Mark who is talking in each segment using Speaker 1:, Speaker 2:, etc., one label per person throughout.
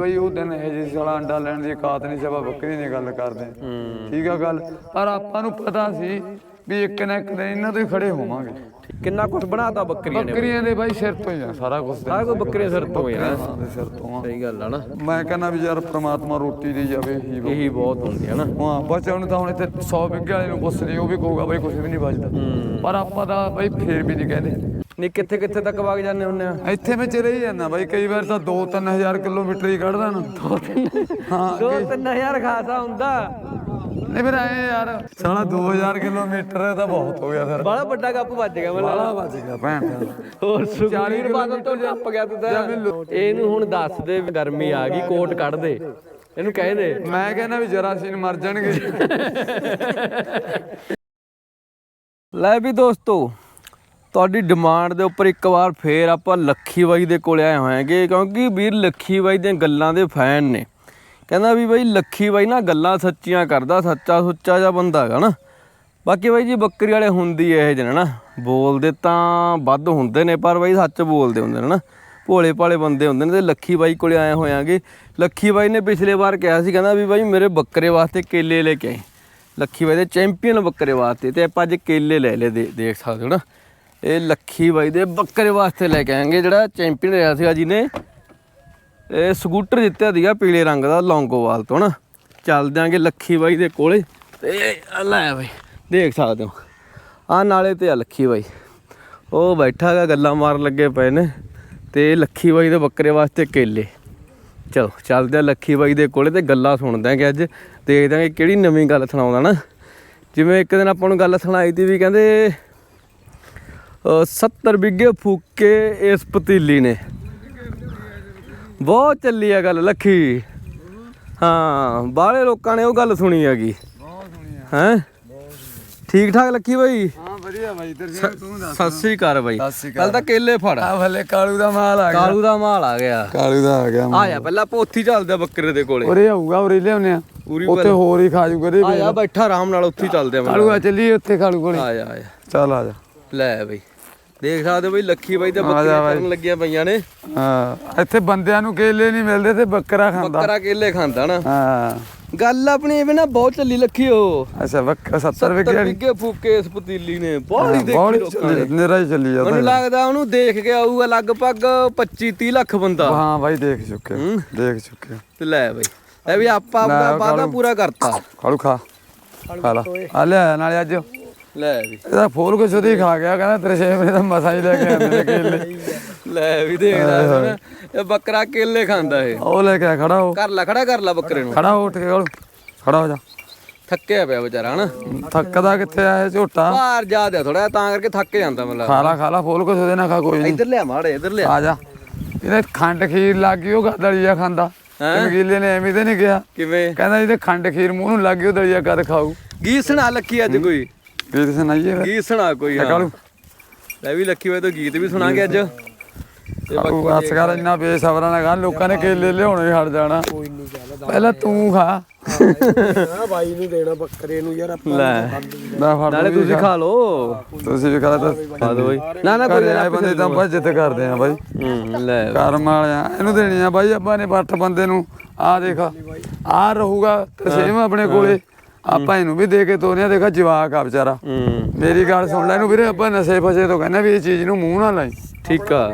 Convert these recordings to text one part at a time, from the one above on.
Speaker 1: ਬਈ ਉਹ ਦਿਨ ਇਹ ਜਿਹੀ ਸਾਲਾ ਅੰਡਾ ਲੈਣ ਦੀ ਕਾਤ ਨਹੀਂ ਸਭਾ ਬੱਕਰੀ ਦੀ ਗੱਲ ਕਰਦੇ। ਠੀਕ ਆ ਗੱਲ। ਪਰ ਆਪਾਂ ਨੂੰ ਪਤਾ ਸੀ ਵੀ ਇੱਕ ਨਾ ਇੱਕ ਦਿਨ ਇਹਨਾਂ ਤੋਂ ਹੀ ਖੜੇ ਹੋਵਾਂਗੇ।
Speaker 2: ਕਿੰਨਾ ਕੁਝ ਬਣਾਤਾ ਬੱਕਰੀਆਂ ਨੇ
Speaker 1: ਬੱਕਰੀਆਂ ਦੇ ਬਾਈ ਸਿਰ ਤੋਂ ਹੀ ਆ ਸਾਰਾ ਕੁਝ
Speaker 2: ਸਾਰਾ ਕੁਝ ਬੱਕਰੀਆਂ ਸਿਰ ਤੋਂ ਹੀ ਆ
Speaker 1: ਹਾਂ ਸਿਰ ਤੋਂ ਆ।
Speaker 2: ਸਹੀ ਗੱਲ ਆ ਨਾ।
Speaker 1: ਮੈਂ ਕਹਿੰਦਾ ਵੀ ਯਾਰ ਪ੍ਰਮਾਤਮਾ ਰੋਟੀ ਦੇ ਜਾਵੇ ਹੀ
Speaker 2: ਇਹੀ ਬਹੁਤ ਹੁੰਦੀ ਆ ਨਾ।
Speaker 1: ਹਾਂ ਬੱਚਿਆਂ ਨੂੰ ਤਾਂ ਹੁਣ ਇੱਥੇ 100 ਵਿਗੇ ਵਾਲੇ ਨੂੰ ਪੁੱਛ ਲਈ ਉਹ ਵੀ ਕਹੂਗਾ ਬਈ ਕੁਝ ਵੀ ਨਹੀਂ ਬਚਦਾ। ਪਰ ਆਪਾਂ ਤਾਂ ਬਈ ਫੇਰ ਵੀ ਨਹੀਂ ਕਹਿੰਦੇ।
Speaker 2: ਨਹੀਂ ਕਿੱਥੇ ਕਿੱਥੇ ਤੱਕ ਵਗ ਜਾਂਦੇ ਹੁੰਨੇ ਆ?
Speaker 1: ਇੱਥੇ ਮੈਂ ਚਲੇ ਹੀ ਜਾਂਦਾ ਬਾਈ ਕਈ ਵਾਰ ਤਾਂ 2-3000 ਕਿਲੋਮੀਟਰ ਹੀ ਕੱਢਦਾ ਨਾ। ਹਾਂ
Speaker 2: 2-3000 ਖਾਸਾ ਹੁੰਦਾ।
Speaker 1: ਨਹੀਂ ਫਿਰ ਐ ਯਾਰ ਸਾਲਾ 2000 ਕਿਲੋਮੀਟਰ ਤਾਂ ਬਹੁਤ ਹੋ ਗਿਆ ਫਿਰ।
Speaker 2: ਬੜਾ ਵੱਡਾ ਕੱਪ ਵੱਜ ਗਿਆ ਮੈਨੂੰ
Speaker 1: ਬਾਲਾ ਵੱਜ ਗਿਆ ਭੈਣ।
Speaker 2: ਹੋਰ ਸੁਖੀਰ ਬਾਦਲ ਤੋਂ ਟੱਪ ਗਿਆ ਤੂੰ ਤਾਂ। ਇਹਨੂੰ ਹੁਣ ਦੱਸ ਦੇ ਗਰਮੀ ਆ ਗਈ ਕੋਟ ਕੱਢ ਦੇ। ਇਹਨੂੰ ਕਹਿ ਦੇ।
Speaker 1: ਮੈਂ ਕਹਿੰਦਾ ਵੀ ਜਰਾਸੀਨ ਮਰ ਜਾਣਗੇ।
Speaker 2: ਲੈ ਵੀ ਦੋਸਤੋ ਤੁਹਾਡੀ ਡਿਮਾਂਡ ਦੇ ਉੱਪਰ ਇੱਕ ਵਾਰ ਫੇਰ ਆਪਾਂ ਲੱਖੀ ਬਾਈ ਦੇ ਕੋਲ ਆਏ ਹੋਏਗੇ, ਕਿਉਂਕਿ ਵੀਰ ਲੱਖੀ ਬਾਈ ਦੀਆਂ ਗੱਲਾਂ ਦੇ ਫੈਨ ਨੇ। ਕਹਿੰਦਾ ਵੀ ਬਾਈ ਲੱਖੀ ਬਾਈ ਨਾ ਗੱਲਾਂ ਸੱਚੀਆਂ ਕਰਦਾ, ਸੱਚਾ ਸੁੱਚਾ ਜਿਹਾ ਬੰਦਾ ਹੈਗਾ ਨਾ। ਬਾਕੀ ਬਾਈ ਜੀ ਬੱਕਰੀ ਵਾਲੇ ਹੁੰਦੀ ਇਹ ਜਿਹੇ ਨੇ ਨਾ ਬੋਲਦੇ ਤਾਂ ਵੱਧ ਹੁੰਦੇ ਨੇ, ਪਰ ਬਾਈ ਸੱਚ ਬੋਲਦੇ ਹੁੰਦੇ ਨੇ ਨਾ। ਭੋਲੇ ਭਾਲੇ ਬੰਦੇ ਹੁੰਦੇ ਨੇ ਤੇ ਲੱਖੀ ਬਾਈ ਕੋਲੇ ਆਏ ਹੋਇਆਂਗੇ ਲੱਖੀ ਬਾਈ ਨੇ ਪਿਛਲੇ ਵਾਰ ਕਿਹਾ ਸੀ, ਕਹਿੰਦਾ ਵੀ ਬਾਈ ਮੇਰੇ ਬੱਕਰੇ ਵਾਸਤੇ ਕੇਲੇ ਲੈ ਕੇ ਆਏ ਲੱਖੀ ਬਾਈ ਦੇ ਚੈਂਪੀਅਨ ਬੱਕਰੇ ਵਾਸਤੇ, ਤੇ ਆਪਾਂ ਅੱਜ ਕੇਲੇ ਲੈ ਲੈ ਦੇ- ਦੇਖ ਸਕਦੇ ਹੋ ਨਾ। ਇਹ ਲੱਖੀ ਬਾਈ ਦੇ ਬੱਕਰੇ ਵਾਸਤੇ ਲੈ ਕੇ ਆਏਗੇ, ਜਿਹੜਾ ਚੈਂਪੀਅਨ ਰਿਹਾ ਸੀਗਾ ਜਿਹਨੇ। ਇਹ ਸਕੂਟਰ ਜਿੱਤਿਆ ਸੀਗਾ ਪੀਲੇ ਰੰਗ ਦਾ ਲੌਂਗੋਵਾਲ ਤੋਂ ਨਾ। ਚੱਲ ਦਿਆਂਗੇ ਲੱਖੀ ਬਾਈ ਦੇ ਕੋਲੇ। ਤੇ ਲੈ ਬਾਈ, ਦੇਖ ਸਕਦੇ ਹੋ। ਆ ਨਾਲੇ ਤੇ ਆ ਲੱਖੀ ਬਾਈ। ਉਹ ਬੈਠਾ ਹੈਗਾ, ਗੱਲਾਂ ਮਾਰਨ ਲੱਗੇ ਪਏ ਨੇ। ਤੇ ਲੱਖੀ ਬਾਈ ਦੇ ਬੱਕਰੇ ਵਾਸਤੇ ਕੇਲੇ। ਚਲੋ, ਚੱਲਦੇ ਆ ਲੱਖੀ ਬਾਈ ਦੇ ਕੋਲੇ ਤੇ ਗੱਲਾਂ ਸੁਣਦੇ ਆਂਗੇ ਅੱਜ। ਦੇਖਦੇ ਆਂਗੇ ਕਿਹੜੀ ਨਵੀਂ ਗੱਲ ਸੁਣਾਉਂਦਾ ਨਾ। ਜਿਵੇਂ ਇੱਕ ਦਿਨ ਆਪਾਂ ਨੂੰ ਗੱਲ ਸੁਣਾਈ ਤੀ ਵੀ ਕਹਿੰਦੇ 70 ਬਿੱਗੇ ਫੂਕੇ ਇਸ ਪਤੀਲੀ ਨੇ। ਬਹੁਤ ਚੱਲੀ ਆ ਗੱਲ ਲੱਖੀ। ਹਾਂ ਬਾਹਲੇ ਲੋਕਾਂ ਨੇ ਉਹ ਗੱਲ ਸੁਣੀ ਹੈਗੀ।
Speaker 1: ਬਹੁਤ
Speaker 2: ਹੈ? ਠੀਕ ਠਾਕ ਲੱਖੀ ਬਾਈ?
Speaker 1: ਹਾਂ ਵਧੀਆ ਬਾਈ ਤੇਰੇ ਤੂੰ ਦੱਸ।
Speaker 2: ਸਤਿ ਸ੍ਰੀ ਅਕਾਲ ਬਾਈ। ਕੱਲ ਤਾਂ ਕੇਲੇ ਫੜ।
Speaker 1: ਆ ਭਲੇ ਕਾਲੂ ਦਾ ਮਾਲ ਆ ਗਿਆ।
Speaker 2: ਕਾਲੂ ਦਾ ਮਾਲ ਆ ਗਿਆ।
Speaker 1: ਕਾਲੂ ਦਾ ਆ ਗਿਆ
Speaker 2: ਆ ਜਾ ਪਹਿਲਾਂ ਪੋਥੀ ਚੱਲਦੇ ਬੱਕਰੇ ਦੇ ਕੋਲੇ।
Speaker 1: ਉਰੇ ਆਊਗਾ ਉਰੇ ਲਿਆਉਨੇ ਆ। ਉੱਥੇ ਹੋਰ ਹੀ ਖਾ ਜੂ ਕਰੇ
Speaker 2: ਆ ਜਾ ਬੈਠਾ ਆਰਾਮ ਨਾਲ ਉੱਥੇ ਚੱਲਦੇ ਆ
Speaker 1: ਕਾਲੂ ਆ ਚੱਲੀ ਉੱਥੇ ਕਾਲੂ ਕੋਲੇ।
Speaker 2: ਆ ਜਾ ਆ ਜਾ
Speaker 1: ਚੱਲ ਆ ਜਾ।
Speaker 2: ਲੈ ਬਈ। ਦੇਖ ਸਕਦੇ ਹੋ ਬਈ ਲੱਖੀ ਬਾਈ ਤੇ ਬੱਕਰੇ ਕਰਨ ਲੱਗੀਆਂ ਪਈਆਂ ਨੇ।
Speaker 1: ਹਾਂ ਇੱਥੇ ਬੰਦਿਆਂ ਨੂੰ ਕੇਲੇ ਨਹੀਂ ਮਿਲਦੇ ਤੇ ਬੱਕਰਾ ਖਾਂਦਾ।
Speaker 2: ਬੱਕਰਾ ਕੇਲੇ ਖਾਂਦਾ ਨਾ।
Speaker 1: ਹਾਂ।
Speaker 2: ਗੱਲ ਆਪਣੀ ਇਹ ਵੀ ਨਾ ਬਹੁਤ ਚੱਲੀ ਲੱਖੀ ਉਹ।
Speaker 1: ਅੱਛਾ ਬੱਕ 70 ਵਿਕੇ ਵਾਲੀ।
Speaker 2: ਵਿੱਗੇ ਫੂਕੇ ਇਸ ਪਤੀਲੀ ਨੇ। ਬਹੁਤ ਹੀ ਦੇਖੀ ਲੋਕਾਂ ਨੇ।
Speaker 1: ਨਿਰਾ ਹੀ ਚੱਲੀ ਜਾਂਦਾ
Speaker 2: ਮੈਨੂੰ ਲੱਗਦਾ ਉਹਨੂੰ ਦੇਖ ਕੇ ਆਊਗਾ ਲਗਭਗ 25 30 ਲੱਖ ਬੰਦਾ।
Speaker 1: ਹਾਂ ਬਾਈ ਦੇਖ ਚੁੱਕੇ। ਦੇਖ ਚੁੱਕੇ
Speaker 2: ਤੇ ਲੈ ਬਈ ਇਹ ਵੀ ਆਪਾਂ ਆਪਦਾ ਵਾਅਦਾ ਪੂਰਾ ਕਰਤਾ।
Speaker 1: ਕਾਲੂ ਖਾ। ਖਾ ਲਾ। ਆ ਲੈ ਨਾਲੇ ਅੱਜ
Speaker 2: ਲੈ ਵੀ।
Speaker 1: ਇਹਦਾ ਫੋਲ ਕੁਛ ਉਹਦੀ ਖਾ ਗਿਆ ਕਹਿੰਦਾ ਤੇਰੇ ਛੇ ਮਹੀਨੇ ਦਾ ਮਸਾ ਹੀ ਲੈ ਕੇ ਆਂਦੇ ਨੇ ਕੇਲੇ।
Speaker 2: ਲੈ ਵੀ ਦੇਖਦਾ ਇਹ ਬੱਕਰਾ ਕੇਲੇ ਖਾਂਦਾ ਇਹ।
Speaker 1: ਉਹ ਲੈ ਕੇ ਖੜਾ ਹੋ।
Speaker 2: ਕਰ ਲੈ ਖੜਾ ਕਰ ਲੈ ਬੱਕਰੇ ਨੂੰ।
Speaker 1: ਖੜਾ ਹੋ ਉੱਠ ਕੇ ਕਾਲੂ ਖੜਾ ਹੋ ਜਾ।
Speaker 2: ਥੱਕਿਆ ਪਿਆ ਵਿਚਾਰਾ ਹਨਾ।
Speaker 1: ਥੱਕਦਾ ਕਿੱਥੇ ਆ ਇਹ ਝੋਟਾ?
Speaker 2: ਭਾਰ ਜ਼ਿਆਦਾ ਥੋੜਾ ਤਾਂ ਕਰਕੇ ਥੱਕ ਜਾਂਦਾ ਮਤਲਬ
Speaker 1: ਖਾ ਲਾ ਖਾ ਲਾ ਫੋਲ ਕੁਛ ਉਹਦੇ ਨਾਲ ਖਾ ਕੋਈ ਨਹੀਂ।
Speaker 2: ਇੱਧਰ ਲਿਆ ਮਾੜੇ ਇੱਧਰ ਲਿਆ।
Speaker 1: ਆ ਜਾ। ਇਹਨੇ ਖੰਡ ਖੀਰ ਲੱਗ ਗਈ ਉਹ ਦਲੀਆ ਖਾਂਦਾ। ਚਮਕੀਲੇ ਨੇ ਐਵੇਂ ਤੇ ਨਹੀਂ ਗਿਆ
Speaker 2: ਕਿਵੇਂ?
Speaker 1: ਕਹਿੰਦਾ ਜਿਹਦੇ ਖੰਡ ਖੀਰ ਮੂੰਹ ਨੂੰ ਲੱਗ ਗਈ ਉਹ ਦਲੀਆ ਕਦ ਖਾਊ।
Speaker 2: ਗੀਤ ਸੁਣਾ ਲੱਖੀ ਅੱਜ ਕੋਈ।
Speaker 1: ਗੀਤ ਸੁਣਾਈਏ ਫਿਰ
Speaker 2: ਗੀਤ ਸੁਣਾ ਕੋਈ ਹਾਂ
Speaker 1: ਕਾਲੂ
Speaker 2: ਲੈ ਵੀ ਲੱਖੀ ਹੋਏ ਤੋਂ ਗੀਤ ਵੀ ਸੁਣਾਂਗੇ ਅੱਜ। ਤੇ
Speaker 1: ਕਾਲੂ ਬਸ ਕਰ ਇੰਨਾ ਬੇਸਬਰਾਂ ਨਾਲ ਗਾ ਲੋਕਾਂ ਨੇ ਕੇਲੇ ਲਿਆਉਣੇ ਹੀ ਹਟ ਜਾਣਾ। ਪਹਿਲਾਂ ਤੂੰ ਖਾ।
Speaker 3: ਹਾਂ ਬਾਈ ਨੂੰ ਦੇਣਾ ਬੱਕਰੇ ਨੂੰ ਯਾਰ ਆਪਾਂ
Speaker 2: ਲੈ।
Speaker 1: ਮੈਂ ਫੜ
Speaker 2: ਨਾਲੇ ਤੁਸੀਂ ਖਾ ਲਓ।
Speaker 1: ਤੁਸੀਂ ਵੀ ਖਾ ਤਾਂ
Speaker 2: ਖਾ ਦੋ ਬਈ। ਨਾ ਨਾ ਕੋਈ
Speaker 1: ਘਰੇ ਆਏ ਬੰਦੇ ਤਾਂ ਬੱਜਤ ਕਰਦੇ ਆ ਬਾਈ।
Speaker 2: ਹੂੰ ਲੈ।
Speaker 1: ਕਰਮ ਵਾਲਿਆਂ ਇਹਨੂੰ ਦੇਣੀ ਆ ਬਾਈ ਆਪਾਂ ਨੇ ਬੱਠ ਬੰਦੇ ਨੂੰ। ਆ ਦੇਖ ਆ ਰਹੂਗਾ ਤਸੇਮ ਆਪਣੇ ਕੋਲੇ। ਆਪਾਂ ਇਹਨੂੰ ਵੀ ਦੇ ਕੇ ਤੋਰਿਆ ਦੇਖਾ ਜਵਾਕ ਆ ਵਿਚਾਰਾ। ਮੇਰੀ ਗੱਲ ਸੁਣ ਲੈ ਇਹਨੂੰ ਵੀਰੇ ਆਪਾਂ ਨਸ਼ੇ ਫਸੇ ਤੋਂ ਕਹਿੰਦਾ ਵੀ ਇਹ ਚੀਜ਼ ਨੂੰ ਮੂੰਹ ਨਾ ਲਾਈ।
Speaker 2: ਠੀਕ ਆ।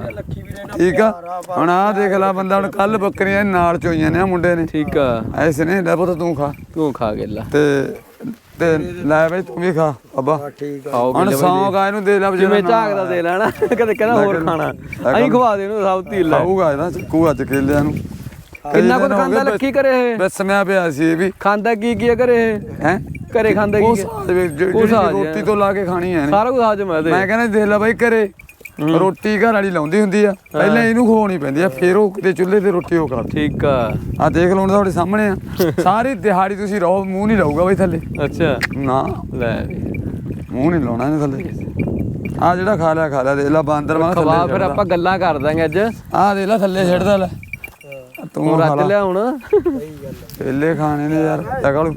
Speaker 1: ਠੀਕ ਆ? ਹੁਣ ਆ ਦੇਖ ਲੈ ਬੰਦਾ ਹੁਣ ਕੱਲ ਬੱਕਰੀਆਂ ਨਾਲ ਚੋਈਆਂ ਨੇ ਆ ਮੁੰਡੇ ਨੇ।
Speaker 2: ਠੀਕ ਆ।
Speaker 1: ਐਸੇ ਨੇ ਲੈ ਪੁੱਤ ਤੂੰ ਖਾ।
Speaker 2: ਤੂੰ ਖਾ ਕੇ ਲਾ।
Speaker 1: ਤੇ ਤੇ ਲੈ ਬਈ ਤੂੰ ਵੀ ਖਾ ਬਾਬਾ।
Speaker 3: ਠੀਕ
Speaker 2: ਖਾਓ
Speaker 1: ਹੁਣ ਸੌਂ ਗਾ ਇਹਨੂੰ ਦੇ ਲੈ
Speaker 2: ਜਿਵੇਂ ਝਾਕਦਾ ਦੇ ਲੈਣਾ ਕਦੇ ਕਹਿੰਦਾ ਹੋਰ ਖਾਣਾ। ਅਸੀਂ ਖਵਾ ਦੇ ਇਹਨੂੰ ਸਭ ਲੈ।
Speaker 1: ਖਾਊਗਾ ਇਹਦਾ ਚੱਕੂ ਅੱਜ ਕੇਲਿਆਂ ਨੂੰ
Speaker 2: ਕਿੰਨਾ ਕੁ ਖਾਂਦਾ ਲੱਖੀ ਕਰੇ ਇਹ?
Speaker 1: ਬਸ ਸਮਿਆ ਪਿਆ ਸੀ ਇਹ ਵੀ।
Speaker 2: ਖਾਂਦਾ ਕੀ ਕੀ ਘਰੇ ਇਹ?
Speaker 1: ਹੈ?
Speaker 2: ਘਰੇ ਖਾਂਦਾ ਕੀ
Speaker 1: ਜਿਹੜੀ ਰੋਟੀ ਤੋਂ ਲਾ ਕੇ ਖਾਣੀ ਹੈ
Speaker 2: ਸਾਰਾ ਕੁਝ ਹਾਜ਼ਮ ਹੈ
Speaker 1: ਮੈਂ ਕਹਿੰਦਾ ਦੇਖ ਲੈ ਬਾਈ ਘਰੇ ਰੋਟੀ ਘਰ ਵਾਲੀ ਲਾਉਂਦੀ ਹੁੰਦੀ ਆ। ਪਹਿਲਾਂ ਇਹਨੂੰ ਖਵਾਉਣੀ ਪੈਂਦੀ ਆ ਫਿਰ ਉਹ ਕਿਤੇ ਚੁੱਲ੍ਹੇ ਤੇ ਰੋਟੀ ਉਹ ਕਰਦੀ
Speaker 2: ਠੀਕ ਆ।
Speaker 1: ਆ ਦੇਖ ਲਓ ਤੁਹਾਡੇ ਸਾਹਮਣੇ ਆ। ਸਾਰੀ ਦਿਹਾੜੀ ਤੁਸੀਂ ਰਹੋ ਮੂੰਹ ਨਹੀਂ ਲਾਊਗਾ ਬਾਈ ਥੱਲੇ।
Speaker 2: ਅੱਛਾ।
Speaker 1: ਨਾ।
Speaker 2: ਲੈ।
Speaker 1: ਮੂੰਹ ਨਹੀਂ ਲਾਉਣਾ ਇਹਨੇ ਥੱਲੇ। ਆ ਜਿਹੜਾ ਖਾ ਲਿਆ ਖਾ ਲਿਆ ਦੇਖ ਲੈ ਬਾਂਦਰ ਵਾਂਗ
Speaker 2: ਖਵਾ
Speaker 1: ਥੱਲੇ
Speaker 2: ਫਿਰ ਆਪਾਂ ਗੱਲਾਂ ਕਰ ਦਾਂਗੇ ਅੱਜ।
Speaker 1: ਆ ਦੇਖ ਲੈ ਥੱਲੇ ਛੱਡਦਾ ਲੈ। ਤੂੰ
Speaker 2: ਰੱਜ ਲਿਆ ਹੁਣ।
Speaker 1: ਪਹਿਲੇ ਖਾਣੇ ਨੇ ਯਾਰ ਤਕਲ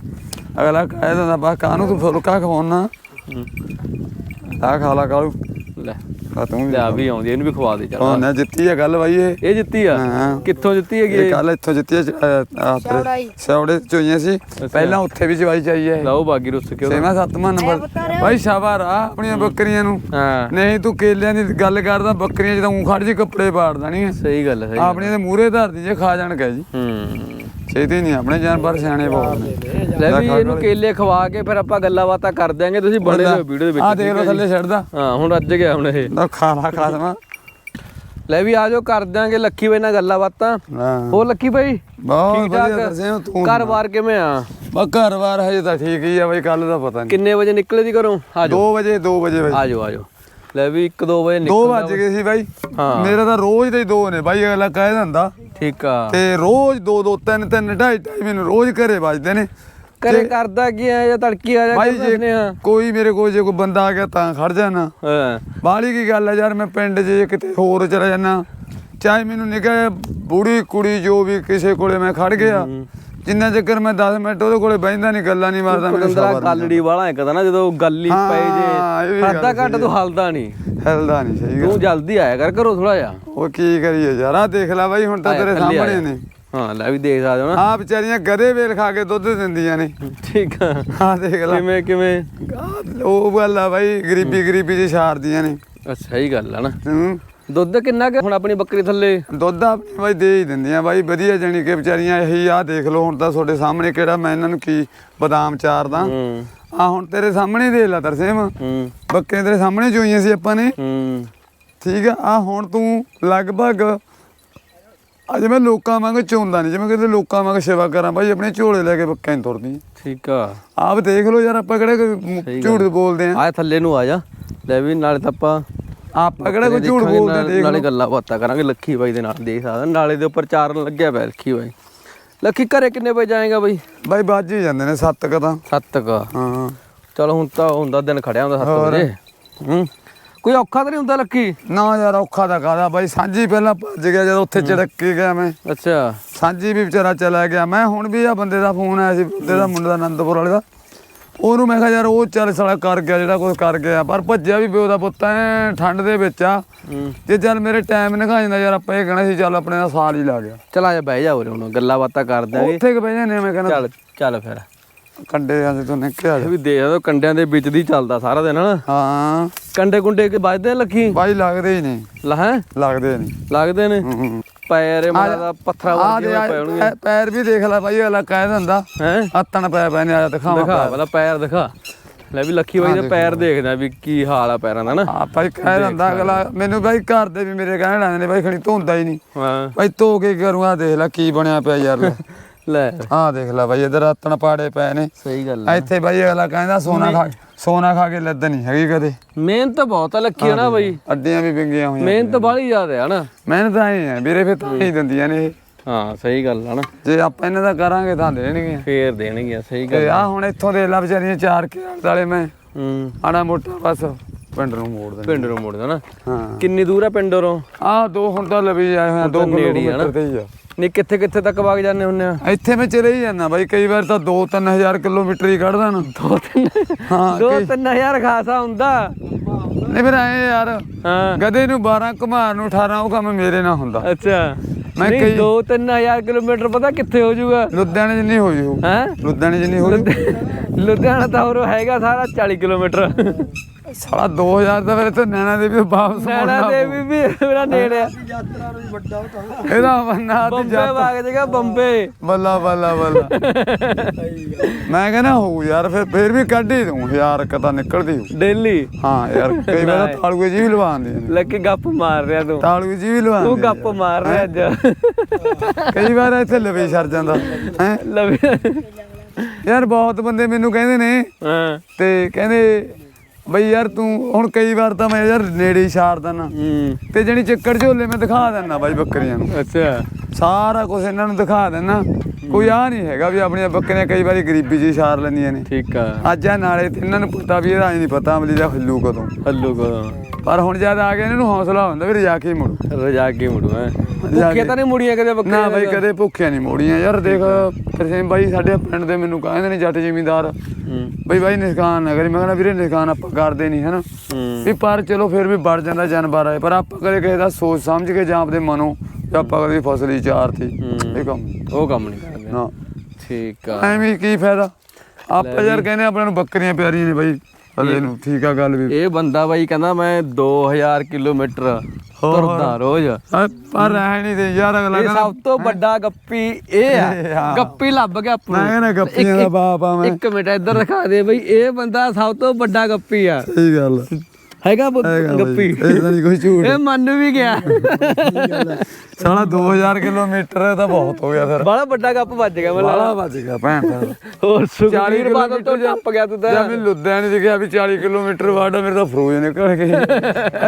Speaker 1: ਅਗਲਾ ਕਹਿ ਦਿੰਦਾ ਬਾ ਕਾਹਨੂੰ ਤੂੰ ਫੁਲਕਾ ਖਵਾਉਣਾ? ਆ ਖਾ ਲਾ ਕਾਲੂ।
Speaker 2: ਲੈ।
Speaker 1: ਆ ਤੂੰ ਵੀ
Speaker 2: ਲਿਆ ਵੀ ਆਉਂਦੀ ਇਹਨੂੰ ਵੀ ਖਵਾ ਦੇ ਚੱਲ।
Speaker 1: ਨਾ ਜਿੱਤੀ ਆ ਗੱਲ ਬਾਈ ਇਹ।
Speaker 2: ਇਹ ਜਿੱਤੀ ਆ?
Speaker 1: ਹਾਂ।
Speaker 2: ਕਿੱਥੋਂ ਜਿੱਤੀ ਹੈਗੀ
Speaker 1: ਇਹ
Speaker 2: ਇਹ?
Speaker 1: ਕੱਲ ਇੱਥੋਂ ਜਿੱਤੀ ਆ ਸੌੜੇ ਚੋਈਆਂ ਸੀ। ਪਹਿਲਾਂ ਉੱਥੇ ਵੀ ਜਵਾਈ ਚਾਹੀਏ
Speaker 2: ਲਓ ਬਾਗੀ ਰੁੱਸ ਕੇ ਉਹਦਾ।
Speaker 1: ਛੇਵਾਂ ਸੱਤਵਾਂ ਨੰਬਰ। ਬਾਈ ਸ਼ਾਬਾਰ ਆ ਆਪਣੀਆਂ ਬੱਕਰੀਆਂ ਨੂੰ।
Speaker 2: ਹਾਂ।
Speaker 1: ਨਹੀਂ ਤੂੰ ਕੇਲਿਆਂ ਦੀ ਗੱਲ ਕਰਦਾ ਬੱਕਰੀਆਂ ਜਦੋਂ ਊਂ ਖੜ ਜੀ ਕੱਪੜੇ ਪਾੜ ਦੇਣੀਆਂ।
Speaker 2: ਸਹੀ ਗੱਲ ਹੈ ਸਹੀ ਗੱਲ।
Speaker 1: ਆਪਣੀਆਂ ਦੇ ਮੂਰੇ ਧਰਦੀ ਜੇ ਖਾ ਜਾਣ ਕਹੇ ਜੀ।
Speaker 2: ਹੂੰ।
Speaker 1: ਛੇਤੀ ਨਹੀਂ ਆਪਣੇ ਜਾਨਵਰ ਸਿਆਣੇ ਬਹੁਤ ਨੇ।
Speaker 2: ਲੈ ਵੀ ਇਹਨੂੰ ਕੇਲੇ ਖਵਾ ਕੇ ਫਿਰ ਆਪਾਂ ਗੱਲਾਂ ਬਾਤਾਂ ਕਰ ਦਿਆਂਗੇ ਤੁਸੀਂ ਬਣੇ ਰਹੋ ਵੀਡੀਓ ਦੇ ਵਿੱਚ
Speaker 1: ਆ ਦੇਖ ਲੋ ਥੱਲੇ ਛੱਡਦਾ
Speaker 2: ਹਾਂ ਹੁਣ ਰੱਜ ਗਿਆ ਹੁਣ ਇਹ।
Speaker 1: ਨਾ ਖਾ ਲਾ ਖਾਸਮਾ
Speaker 2: ਲੈ ਵੀ ਆਜੋ ਕਰ ਦਿਆਂਗੇ ਲੱਕੀ ਬਾਈ ਨਾਲ ਗੱਲਾਂ ਬਾਤਾਂ।
Speaker 1: ਹਾਂ।
Speaker 2: ਲੱਕੀ ਬਾਈ?
Speaker 1: ਬਹੁਤ ਵਧੀਆ ਦੱਸਿਆ ਤੂੰ
Speaker 2: ਘਰ-ਬਾਰ ਕਿਵੇਂ ਆ?
Speaker 1: ਬਾ ਘਰ-ਬਾਰ ਹਜੇ ਤਾਂ ਠੀਕ ਹੀ ਆ ਬਈ ਕੱਲ ਦਾ ਪਤਾ ਨਹੀਂ।
Speaker 2: ਕਿੰਨੇ ਵਜੇ ਨਿਕਲੇ ਦੀ ਘਰੋਂ? ਆਜੋ।
Speaker 1: 2 ਵਜੇ 2 ਵਜੇ ਬਈ।
Speaker 2: ਆਜੋ ਆਜੋ। ਲੈ ਵੀ 1-2 ਵਜੇ
Speaker 1: 2
Speaker 2: ਨਿਕਲ
Speaker 1: ਵੱਜ ਗਏ ਸੀ ਬਾਈ।
Speaker 2: ਹਾਂ।
Speaker 1: ਮੇਰਾ ਤਾਂ ਰੋਜ਼ ਦੇ 2 ਨੇ ਬਾਈ ਅਗਲਾ ਕਹਿ ਦਿੰਦਾ।
Speaker 2: ਠੀਕ ਆ।
Speaker 1: ਤੇ ਰੋਜ਼ 2 2 3 3 2.5 2.5 ਮੈਨੂੰ ਰੋਜ਼ ਘਰੇ ਵੱਜਦੇ ਨੇ।
Speaker 2: ਘਰੇ ਕਰਦਾ ਕੀ ਆ ਜਾਂ ਤੜਕੀ ਆ ਜਾ
Speaker 1: ਬਾਈ ਜੇ
Speaker 2: ਆ।
Speaker 1: ਕੋਈ ਮੇਰੇ ਕੋਲ ਜੇ ਕੋਈ ਬੰਦਾ ਆ ਗਿਆ ਤਾਂ ਖੜ ਜਾਣਾ।
Speaker 2: ਹਾਂ।
Speaker 1: ਬਾਹਲੀ ਕੀ ਗੱਲ ਹੈ ਯਾਰ ਮੈਂ ਪਿੰਡ 'ਚ ਕਿਤੇ ਹੋਰ ਚਲਾ ਜਾਣਾ ਚਾਹੇ ਮੈਨੂੰ ਨਿਕਾ ਬੁੜੀ ਕੁੜੀ ਜੋ ਵੀ ਕਿਸੇ ਕੋਲੇ ਮੈਂ ਖੜ ਗਿਆ। ਜਿੰਨਾ ਚੱਕਰ ਮੈਂ 10 ਮਿੰਟ ਉਹਦੇ ਕੋਲੇ ਬੈਠਦਾ ਨਹੀਂ ਗੱਲਾਂ ਨਹੀਂ ਮਾਰਦਾ ਮੈਨੂੰ ਸਬਰ
Speaker 2: ਕਾਲੜੀ ਵਾਲਾ ਇੱਕ ਤਾਂ ਨਾ ਜਦੋਂ ਗੱਲ ਹੀ
Speaker 1: ਹਾਂ,
Speaker 2: ਪਏ ਜੇ ਅੱਧਾ ਘੰਟ
Speaker 1: ਸਹੀ
Speaker 2: ਤੂੰ ਹਲਦਾ ਨਹੀਂ
Speaker 1: ਹਿਲਦਾ ਨਹੀਂ ਸਹੀ ਗੱਲ।
Speaker 2: ਤੂੰ ਜਲਦੀ ਆਇਆ ਕਰ ਘਰੋਂ ਥੋੜਾ ਜਿਹਾ।
Speaker 1: ਉਹ ਕੀ ਕਰੀਏ ਯਾਰ ਦੇਖ ਲੈ ਬਾਈ ਹੁਣ ਤਾਂ ਤੇਰੇ ਸਾਹਮਣੇ। ਨੇ।
Speaker 2: ਹਾਂ ਲੈ ਵੀ ਦੇਖ ਸਕਦੇ ਹੋ ਨਾ।
Speaker 1: ਆ ਵਿਚਾਰੀਆਂ ਗਧੇ ਵੇਲ ਖਾ ਕੇ ਦੁੱਧ ਦਿੰਦੀਆਂ ਨੇ।
Speaker 2: ਠੀਕ ਆ।
Speaker 1: ਦੇਖ ਲੈ।
Speaker 2: ਕਿਵੇਂ ਕਿਵੇਂ?
Speaker 1: ਉਹ ਗੱਲ ਆ ਬਾਈ ਗਰੀਬੀ ਗਰੀਬੀ ਚ ਛਾਰਦੀਆਂ ਨੇ।
Speaker 2: ਅੱਛਾ ਹੀ ਗੱਲ ਆ ਨਾ।
Speaker 1: ਹੂੰ।
Speaker 2: ਦੁੱਧ ਕਿੰਨਾ ਕਿ ਹੁਣ ਆਪਣੀ ਬੱਕਰੀ ਥੱਲੇ?
Speaker 1: ਦੁੱਧ ਆਪਣੀ ਬਾਈ ਦੇ ਹੀ ਦਿੰਦੀਆਂ ਬਾਈ ਵਧੀਆ ਜਾਣੀ ਕਿ ਵਿਚਾਰੀਆਂ ਇਹੀ ਆ ਦੇਖ ਲਓ ਹੁਣ ਤਾਂ ਤੁਹਾਡੇ ਸਾਹਮਣੇ ਕਿਹੜਾ ਮੈਂ ਇਹਨਾਂ ਨੂੰ ਕੀ ਬਦਾਮ ਚਾਰਦਾ ਆ ਹੁਣ ਤੇਰੇ ਸਾਹਮਣੇ ਦੇ ਲਾ ਤਰਸੇਮ
Speaker 2: ਹੂੰ।
Speaker 1: ਬੱਕਰੀਆਂ ਤੇਰੇ ਸਾਹਮਣੇ ਚੋਈਆਂ ਸੀ ਆਪਾਂ ਨੇ।
Speaker 2: ਹੂੰ।
Speaker 1: ਠੀਕ ਆ ਆ ਹੁਣ ਤੂੰ ਲਗਭਗ ਅੱਜ ਮੈਂ ਲੋਕਾਂ ਵਾਂਗ ਚੋਂਦਾ ਨਹੀਂ ਜਿਵੇਂ ਕਿਤੇ ਲੋਕਾਂ ਵਾਂਗ ਸੇਵਾ ਕਰਾਂ ਬਾਈ ਆਪਣੇ ਝੋਲੇ ਲੈ ਕੇ ਬੱਕਾਂ ਹੀ ਤੁਰਦੀ
Speaker 2: ਠੀਕ ਆ।
Speaker 1: ਆਪ ਦੇਖ ਲਓ ਯਾਰ ਆਪਾਂ ਕਿਹੜਾ। ਝੂਠ ਬੋਲਦੇ ਆ।
Speaker 2: ਆ ਥੱਲੇ ਨੂੰ ਆ ਜਾ। ਲੈ ਵੀ ਨਾਲੇ ਤਾਂ ਆਪਾਂ
Speaker 1: ਆਪਾਂ ਕਿਹੜਾ ਕੋਈ ਝੂਠ ਬੋਲਦੇ ਦੇਖ
Speaker 2: ਨਾਲੇ ਗੱਲਾਂ ਬਾਤਾਂ ਕਰਾਂਗੇ ਲੱਖੀ ਬਾਈ ਦੇ ਨਾਲ ਦੇਖ ਸਕਦਾ ਨਾਲੇ ਦੇ ਉੱਪਰ ਚਾਰਨ ਲੱਗਿਆ ਪਿਆ ਲੱਖੀ ਬਾਈ। ਲੱਖੀ ਘਰੇ ਕਿੰਨੇ ਵਜੇ ਜਾਏਗਾ ਬਾਈ?
Speaker 1: ਬਾਈ ਵੱਜ ਹੀ ਜਾਂਦੇ ਨੇ ਸੱਤ ਕ ਤਾਂ।
Speaker 2: 7 ਕ।
Speaker 1: ਹਾਂ।
Speaker 2: ਚਲੋ ਹੁਣ ਤਾਂ ਹੁੰਦਾ ਦਿਨ ਖੜਿਆ ਹੁੰਦਾ 7
Speaker 1: ਹੋਰ।
Speaker 2: ਵਜੇ। ਹੂੰ। ਕੋਈ ਔਖਾ ਤਾਂ ਨਹੀਂ ਹੁੰਦਾ ਲੱਕੀ
Speaker 1: ਨਾ ਯਾਰ ਔਖਾ ਤਾਂ ਕਾਦਾ ਬਾਈ ਸਾਂਝੀ ਪਹਿਲਾਂ ਭੱਜ ਗਿਆ ਜਦੋਂ ਉੱਥੇ ਝੜਕ ਕੇ ਗਿਆ ਮੈਂ।
Speaker 2: ਅੱਛਾ।
Speaker 1: ਸਾਂਝੀ ਵੀ ਵਿਚਾਰਾ ਚਲਾ ਗਿਆ। ਮੈਂ ਹੁਣ ਵੀ ਆ ਬੰਦੇ ਦਾ ਫੋਨ ਆਇਆ ਸੀ ਬੰਦੇ ਦਾ ਮੁੰਡੇ ਦਾ ਆਨੰਦਪੁਰ ਵਾਲੇ ਦਾ। ਉਹਨੂੰ ਮੈਂ ਕਿਹਾ ਯਾਰ ਉਹ ਚੱਲ ਸਾਲਾ ਕਰ ਗਿਆ ਜਿਹੜਾ ਕੁਝ ਕਰ ਗਿਆ। ਪਰ ਭੱਜਿਆ ਵੀ ਪਿਓ ਦਾ ਪੁੱਤ ਐ ਠੰਡ ਦੇ ਵਿੱਚ ਆ। ਜੇ ਚੱਲ ਮੇਰੇ ਟਾਈਮ ਨਿਕਾ ਜਾਂਦਾ ਯਾਰ ਆਪਾਂ ਇਹ ਕਹਿਣਾ ਸੀ ਚੱਲ ਆਪਣੇ ਦਾ ਸਾਲ ਹੀ ਲਾ ਗਿਆ।
Speaker 2: ਚਲ ਆ ਜਾ ਬਹਿ ਜਾ ਉਰੇ ਹੁਣ ਗੱਲਾਂ ਬਾਤਾਂ ਕਰ ਦਿਆਂਗੇ।
Speaker 1: ਉੱਥੇ ਕਿ ਬਹਿ ਜਾਂਦੇ ਮੈਂ ਕਹਿੰਦਾ
Speaker 2: ਚੱਲ ਚੱਲ ਫਿਰ।
Speaker 1: ਕੰਡੇ ਆ ਤੋਂ ਨਿਕਲਿਆ
Speaker 2: ਵੀ ਦੇਖ ਦੋ ਕੰਡਿਆਂ ਦੇ ਵਿੱਚ ਦੀ ਚੱਲਦਾ ਸਾਰਾ ਦਿਨ। ਹਨਾ
Speaker 1: ਹਾਂ।
Speaker 2: ਕੰਡੇ ਕੁੰਡੇ ਕੇ ਵੱਜਦੇ ਆ ਲੱਖੀ?
Speaker 1: ਬਾਈ ਲੱਗਦੇ ਹੀ ਨਹੀਂ।
Speaker 2: ਲਹਾਂ
Speaker 1: ਲੱਗਦੇ ਨਹੀਂ।
Speaker 2: ਲੱਗਦੇ ਨੇ? ਪੈਰ ਮਾਰਾ ਦਾ ਪੱਥਰਾ
Speaker 1: ਆ
Speaker 2: ਵਰਗੇ
Speaker 1: ਦੇ
Speaker 2: ਹੋਏ ਪਏ ਹੋਣਗੇ
Speaker 1: ਪੈ- ਪੈਰ ਵੀ ਦੇਖ ਲੈ ਬਾਈ ਅਗਲਾ ਕਹਿ ਦਿੰਦਾ।
Speaker 2: ਹੈ?
Speaker 1: ਹੱਤਣ ਪੈ ਪੈ ਨੇ ਆ ਦਿਖਾਵਾਂ
Speaker 2: ਦਿਖਾ ਵਾਲਾ ਪੈਰ ਦਿਖਾ। ਲੈ ਵੀ ਲੱਖੀ ਬਾਈ ਦੇ ਪੈਰ ਦੇਖਦਾ ਵੀ ਕੀ ਹਾਲ ਆ ਪੈਰਾਂ ਦਾ ਨਾ।
Speaker 1: ਆ ਭਾਈ ਕਹਿ ਦਿੰਦਾ ਅਗਲਾ ਮੈਨੂੰ ਬਾਈ ਘਰ ਦੇ ਵੀ ਮੇਰੇ ਕਹਿਣ ਲੱਗੇ ਨੇ ਬਾਈ ਖਣੀ ਧੋਂਦਾ ਹੀ ਨਹੀਂ।
Speaker 2: ਹਾਂ।
Speaker 1: ਬਾਈ ਧੋ ਕੇ ਕਰੂੰਗਾ ਦੇਖ ਲੈ ਕੀ ਬਣਿਆ ਪਿਆ ਯਾਰ। ਲੈ।
Speaker 2: ਲੈ
Speaker 1: ਆਹ ਦੇਖ ਲੈ ਬਾਈ ਇਧਰ ਹੱਤਣ ਪਾੜੇ ਪਏ ਨੇ।
Speaker 2: ਸਹੀ ਗੱਲ ਆ।
Speaker 1: ਇੱਥੇ ਬਾਈ ਅਗਲਾ ਕਹਿੰਦਾ ਸੋਨਾ ਖਾ ਸੋਨਾ ਖਾ ਕੇ ਲੱਦ ਨਹੀਂ ਹੈਗੀ ਕਦੇ।
Speaker 2: ਮਿਹਨਤ ਤਾਂ ਬਹੁਤ ਆ ਲੱਖੀ ਆ ਨਾ ਬਾਈ।
Speaker 1: ਅੱਡੀਆਂ ਵੀ ਵਿੰਗੀਆਂ ਹੋਈਆਂ
Speaker 2: ਮਿਹਨਤ ਬਾਹਲੀ ਜ਼ਿਆਦਾ ਆ ਨਾ।
Speaker 1: ਮਿਹਨਤ ਤਾਂ ਹੀ ਹੈ ਵੀਰੇ ਫਿਰ ਤਾਂ ਹੀ ਦਿੰਦੀਆਂ ਨੇ ਇਹ।
Speaker 2: ਹਾਂ ਸਹੀ ਗੱਲ ਆ ਨਾ।
Speaker 1: ਜੇ ਆਪਾਂ ਇਹਨਾਂ ਦਾ ਕਰਾਂਗੇ ਤਾਂ ਦੇਣਗੀਆਂ।
Speaker 2: ਫੇਰ ਦੇਣਗੀਆਂ ਸਹੀ ਗੱਲ
Speaker 1: ਆ। ਹੁਣ ਇੱਥੋਂ ਦੇ ਲਾ ਵਿਚਾਰੀਆਂ ਚਾਰ ਕੇ ਵਾਲੇ ਮੈਂ।
Speaker 2: ਹੂੰ।
Speaker 1: ਆਣਾ ਮੋਟਾ ਬਸ ਪਿੰਡ ਨੂੰ ਮੋੜ ਦੇਣਾ।
Speaker 2: ਪਿੰਡ ਨੂੰ ਮੁੜਦਾ ਨਾ।
Speaker 1: ਹਾਂ।
Speaker 2: ਕਿੰਨੀ ਦੂਰ ਆ ਪਿੰਡੋਂ
Speaker 1: ਆ ਦੋ ਹੁਣ ਤਾਂ ਲਵੀ ਆਏ ਹੋਏ ਆ 2
Speaker 2: ਨੇੜੇ ਹੀ ਆ ਨਾ।
Speaker 1: ਕਿਲੋਮੀਟਰ ਤੇ ਹੀ ਆ।
Speaker 2: ਨਹੀਂ ਕਿੱਥੇ ਕਿੱਥੇ ਤੱਕ ਵਗ ਜਾਂਦੇ ਹੁੰਨੇ ਆ?
Speaker 1: ਇੱਥੇ ਮੈਂ ਚਲੇ ਹੀ ਜਾਂਦਾ ਬਾਈ ਕਈ ਵਾਰ ਤਾਂ 2-3000 ਕਿਲੋਮੀਟਰ ਹੀ ਕੱਢਦਾ ਨਾ।
Speaker 2: ਦੋ ਤਿੰਨ
Speaker 1: ਹਾਂ
Speaker 2: ਦੋ ਤਿੰਨ ਹਜ਼ਾਰ ਖਾਸਾ ਹੁੰਦਾ।
Speaker 1: ਨਹੀਂ ਫਿਰ ਐ ਯਾਰ
Speaker 2: ਹਾਂ।
Speaker 1: ਗਧੇ ਨੂੰ 12 ਘੁਮਾਰ ਨੂੰ 18 ਉਹ ਕੰਮ ਮੇਰੇ ਨਾਲ ਹੁੰਦਾ।
Speaker 2: ਅੱਛਾ।
Speaker 1: ਮੈਂ ਕਈ-
Speaker 2: ਦੋ ਤਿੰਨ ਹਜ਼ਾਰ ਕਿਲੋਮੀਟਰ ਪਤਾ ਕਿੱਥੇ ਹੋ ਜਾਊਗਾ?
Speaker 1: ਲੁਧਿਆਣੇ ਜਿੰਨੀ ਹੋ
Speaker 2: ਹੈ?
Speaker 1: ਲੁਧਿਆਣੇ ਜਿੰਨੀ ਹੋਈ
Speaker 2: ਲੁਧਿਆਣਾ ਤਾਂ ਹੋਰ ਹੈਗਾ ਸਾਰਾ 40 ਕਿਲੋਮੀਟਰ।
Speaker 1: ਸਾਲਾ 2000 ਦਾ ਫਿਰ ਤੇ ਨੈਣਾ ਦੇ ਵੀ ਵਾਪਸ
Speaker 2: ਨੈਣਾ ਦੇਵੀ ਵੀ ਮੇਰਾ ਨੇੜੇ ਆ।
Speaker 3: ਯਾਤਰਾ ਨੂੰ ਵੱਡਾ ਉਠਾਉਣਾ।
Speaker 1: ਇਹਦਾ ਬੰਨਾ ਤੇ
Speaker 2: ਬੰਬੇ ਵਗ ਜਾਏਗਾ ਬੰਬੇ।
Speaker 1: ਬੱਲਾ ਬੱਲਾ ਬੱਲਾ। ਮੈਂ ਕਹਿੰਦਾ ਹੋ ਯਾਰ ਫਿਰ ਫਿਰ ਵੀ ਕੱਢ ਹੀ ਦੂੰ ਹਜ਼ਾਰ ਕ ਤਾਂ ਨਿਕਲਦੀ।
Speaker 2: ਡੇਲੀ?
Speaker 1: ਹਾਂ ਯਾਰ ਕਈ ਵਾਰ ਤਾਂ ਤਾਲੂਏ ਜੀ ਵੀ ਲਵਾਉਂਦੇ ਨੇ।
Speaker 2: ਲੱਗੇ ਗੱਪ ਮਾਰ ਰਿਹਾ ਤੂੰ।
Speaker 1: ਤਾਲੂਏ ਜੀ ਵੀ ਲਵਾਉਂਦੇ
Speaker 2: ਤੂੰ ਗੱਪ ਮਾਰ ਰਿਹਾ ਅੱਜ।
Speaker 1: ਕਈ ਵਾਰ ਇੱਥੇ ਲਵੇ ਸਰ ਜਾਂਦਾ। ਹੈ?
Speaker 2: ਲਵੇ।
Speaker 1: ਯਾਰ ਬਹੁਤ ਬੰਦੇ ਮੈਨੂੰ ਕਹਿੰਦੇ ਨੇ
Speaker 2: ਹਾਂ।
Speaker 1: ਤੇ ਕਹਿੰਦੇ ਬਈ ਯਾਰ ਤੂੰ ਹੁਣ ਕਈ ਵਾਰ ਤਾਂ ਮੈਂ ਯਾਰ ਨੇੜੇ ਹੀ ਛਾੜ
Speaker 2: ਹੂੰ।
Speaker 1: ਤੇ ਜਣੀ ਚੱਕਰ ਝੋਲੇ ਮੈਂ ਦਿਖਾ ਦਿੰਦਾ ਬਾਈ ਬੱਕਰੀਆਂ ਨੂੰ।
Speaker 2: ਅੱਛਾ।
Speaker 1: ਸਾਰਾ ਕੁਝ ਇਹਨਾਂ ਨੂੰ ਦਿਖਾ ਦਿੰਦਾ। ਕੋਈ ਆ ਨਹੀਂ ਹੈਗਾ ਵੀ ਆਪਣੀਆਂ ਬੱਕਰੀਆਂ ਕਈ ਵਾਰੀ ਗਰੀਬੀ ਜੀ ਛਾਰ ਲੈਂਦੀਆਂ ਨੇ।
Speaker 2: ਠੀਕ ਆ।
Speaker 1: ਅੱਜ ਆ ਨਾਲੇ ਤੇ ਇਹਨਾਂ ਨੂੰ ਪਤਾ ਵੀ ਇਹਦਾ ਨਹੀਂ ਪਤਾ ਅਮਲੀ ਦਾ ਹੱਲੂ ਕਦੋਂ।
Speaker 2: ਹੱਲੂ ਕੋ
Speaker 1: ਪਰ ਹੁਣ ਜਦ ਆ ਗਏ ਇਹਨਾਂ ਨੂੰ ਹੌਸਲਾ ਹੁੰਦਾ ਵੀ ਰਜਾ ਕੇ ਮੁੜੋ।
Speaker 2: ਰਜਾ ਕੇ ਮੁੜੂ ਹੈ। ਭੁੱਖੇ। ਤਾਂ ਨਹੀਂ ਮੁੜੀਆਂ ਕਦੇ ਬੱਕਰੀਆਂ
Speaker 1: ਨਾ ਬਾਈ ਕਦੇ ਭੁੱਖਿਆ ਨਹੀਂ ਮੋੜੀਆਂ। ਯਾਰ ਦੇਖ ਤਰਸੇਮ ਬਾਈ ਸਾਡੇ ਪਿੰਡ ਦੇ ਮੈਨੂੰ ਕਹਿੰਦੇ ਨੇ ਜੱਟ ਜ਼ਿਮੀਂਦਾਰ। ਬਈ ਬਾਈ ਨਿਸ਼ਕਾਨ ਨਾ ਕਰੀ ਮੈਂ ਕਹਿੰਦਾ ਵੀਰੇ ਨਿਸ਼ਕਾਨ ਆਪਾਂ ਕਰਦੇ ਨਹੀਂ ਹਨਾ? ਵੀ ਪਰ ਚਲੋ ਫਿਰ ਵੀ ਵੜ ਜਾਂਦਾ ਜਾਨਵਰ ਆਏ ਪਰ ਆਪਾਂ ਕਦੇ ਕਿਸੇ ਦਾ ਸੋਚ ਸਮਝ ਕੇ ਜਾਂ ਆਪਦੇ ਮਨੋਂ ਵੀ ਆਪਾਂ ਕਦੇ ਫਸਲੀ ਚਾਰਤੀ। ਇਹ ਕੰਮ।
Speaker 2: ਉਹ ਕੰਮ ਨਹੀਂ ਕਰਦੇ।
Speaker 1: ਨਾ
Speaker 2: ਠੀਕ ਆ।
Speaker 1: ਐਵੇਂ ਕੀ ਫਾਇਦਾ? ਆਪਾਂ ਯਾਰ ਕਹਿੰਦੇ ਆਪਾਂ ਨੂੰ ਬੱਕਰੀਆਂ ਪਿਆਰੀਆਂ ਨੇ ਬਾਈ। ਹਲੇ ਨੂੰ ਠੀਕ ਆ ਗੱਲ ਵੀ।
Speaker 2: ਇਹ ਬੰਦਾ ਬਾਈ ਕਹਿੰਦਾ ਮੈਂ 2000 ਕਿਲੋਮੀਟਰ ਤੁਰਦਾ ਰੋਜ਼।
Speaker 1: ਪਰ ਰਹਿ ਨਹੀਂ ਦੇ ਯਾਰ ਅਗਲਾ
Speaker 2: ਇਹ ਸਭ ਤੋਂ ਵੱਡਾ ਗੱਪੀ ਇਹ ਆ। ਗੱਪੀ ਲੱਭ ਗਿਆ ਆਪਾਂ
Speaker 1: ਮੈਂ ਕਹਿੰਦਾ ਗੱਪੀਆਂ ਦਾ ਬਾਪ ਆ ਮੈਂ।
Speaker 2: ਇੱਕ ਮਿੰਟ ਇੱਧਰ ਦਿਖਾ ਦੇ ਬਈ ਇਹ ਬੰਦਾ ਸਭ ਤੋਂ ਵੱਡਾ ਗੱਪੀ ਆ।
Speaker 1: ਸਹੀ ਗੱਲ।
Speaker 2: ਹੈਗਾ
Speaker 1: ਬਾਈ,
Speaker 2: ਗੱਪੀ।
Speaker 1: ਇਹ ਤਾਂ ਨਹੀਂ ਕੋਈ ਝੂਠ।
Speaker 2: ਇਹ ਮੰਨ ਵੀ ਗਿਆ।
Speaker 1: ਸਾਲਾ 2000 ਕਿਲੋਮੀਟਰ ਤਾਂ ਬਹੁਤ ਹੋ ਗਿਆ ਫਿਰ।
Speaker 2: ਬੜਾ ਵੱਡਾ ਗੱਪ ਵੱਜ ਗਿਆ ਮੈਨੂੰ
Speaker 1: ਬਾਲਾ ਵੱਜ ਗਿਆ ਭੈਣ ਦਾ
Speaker 2: ਹੋਰ
Speaker 1: 40
Speaker 2: ਸੁਖਬੀਰ ਬਾਦਲ ਤੋਂ ਟੱਪ ਗਿਆ ਤੂੰ ਤਾਂ।
Speaker 1: ਜਾਂ ਮੈਂ ਲੁਧਿਆਣੇ ਚ ਗਿਆ ਵੀ 40 ਕਿਲੋਮੀਟਰ ਵਾੜਾ ਮੇਰੇ ਤਾਂ ਫਰੋਜ ਨਿਕਲ ਗਏ।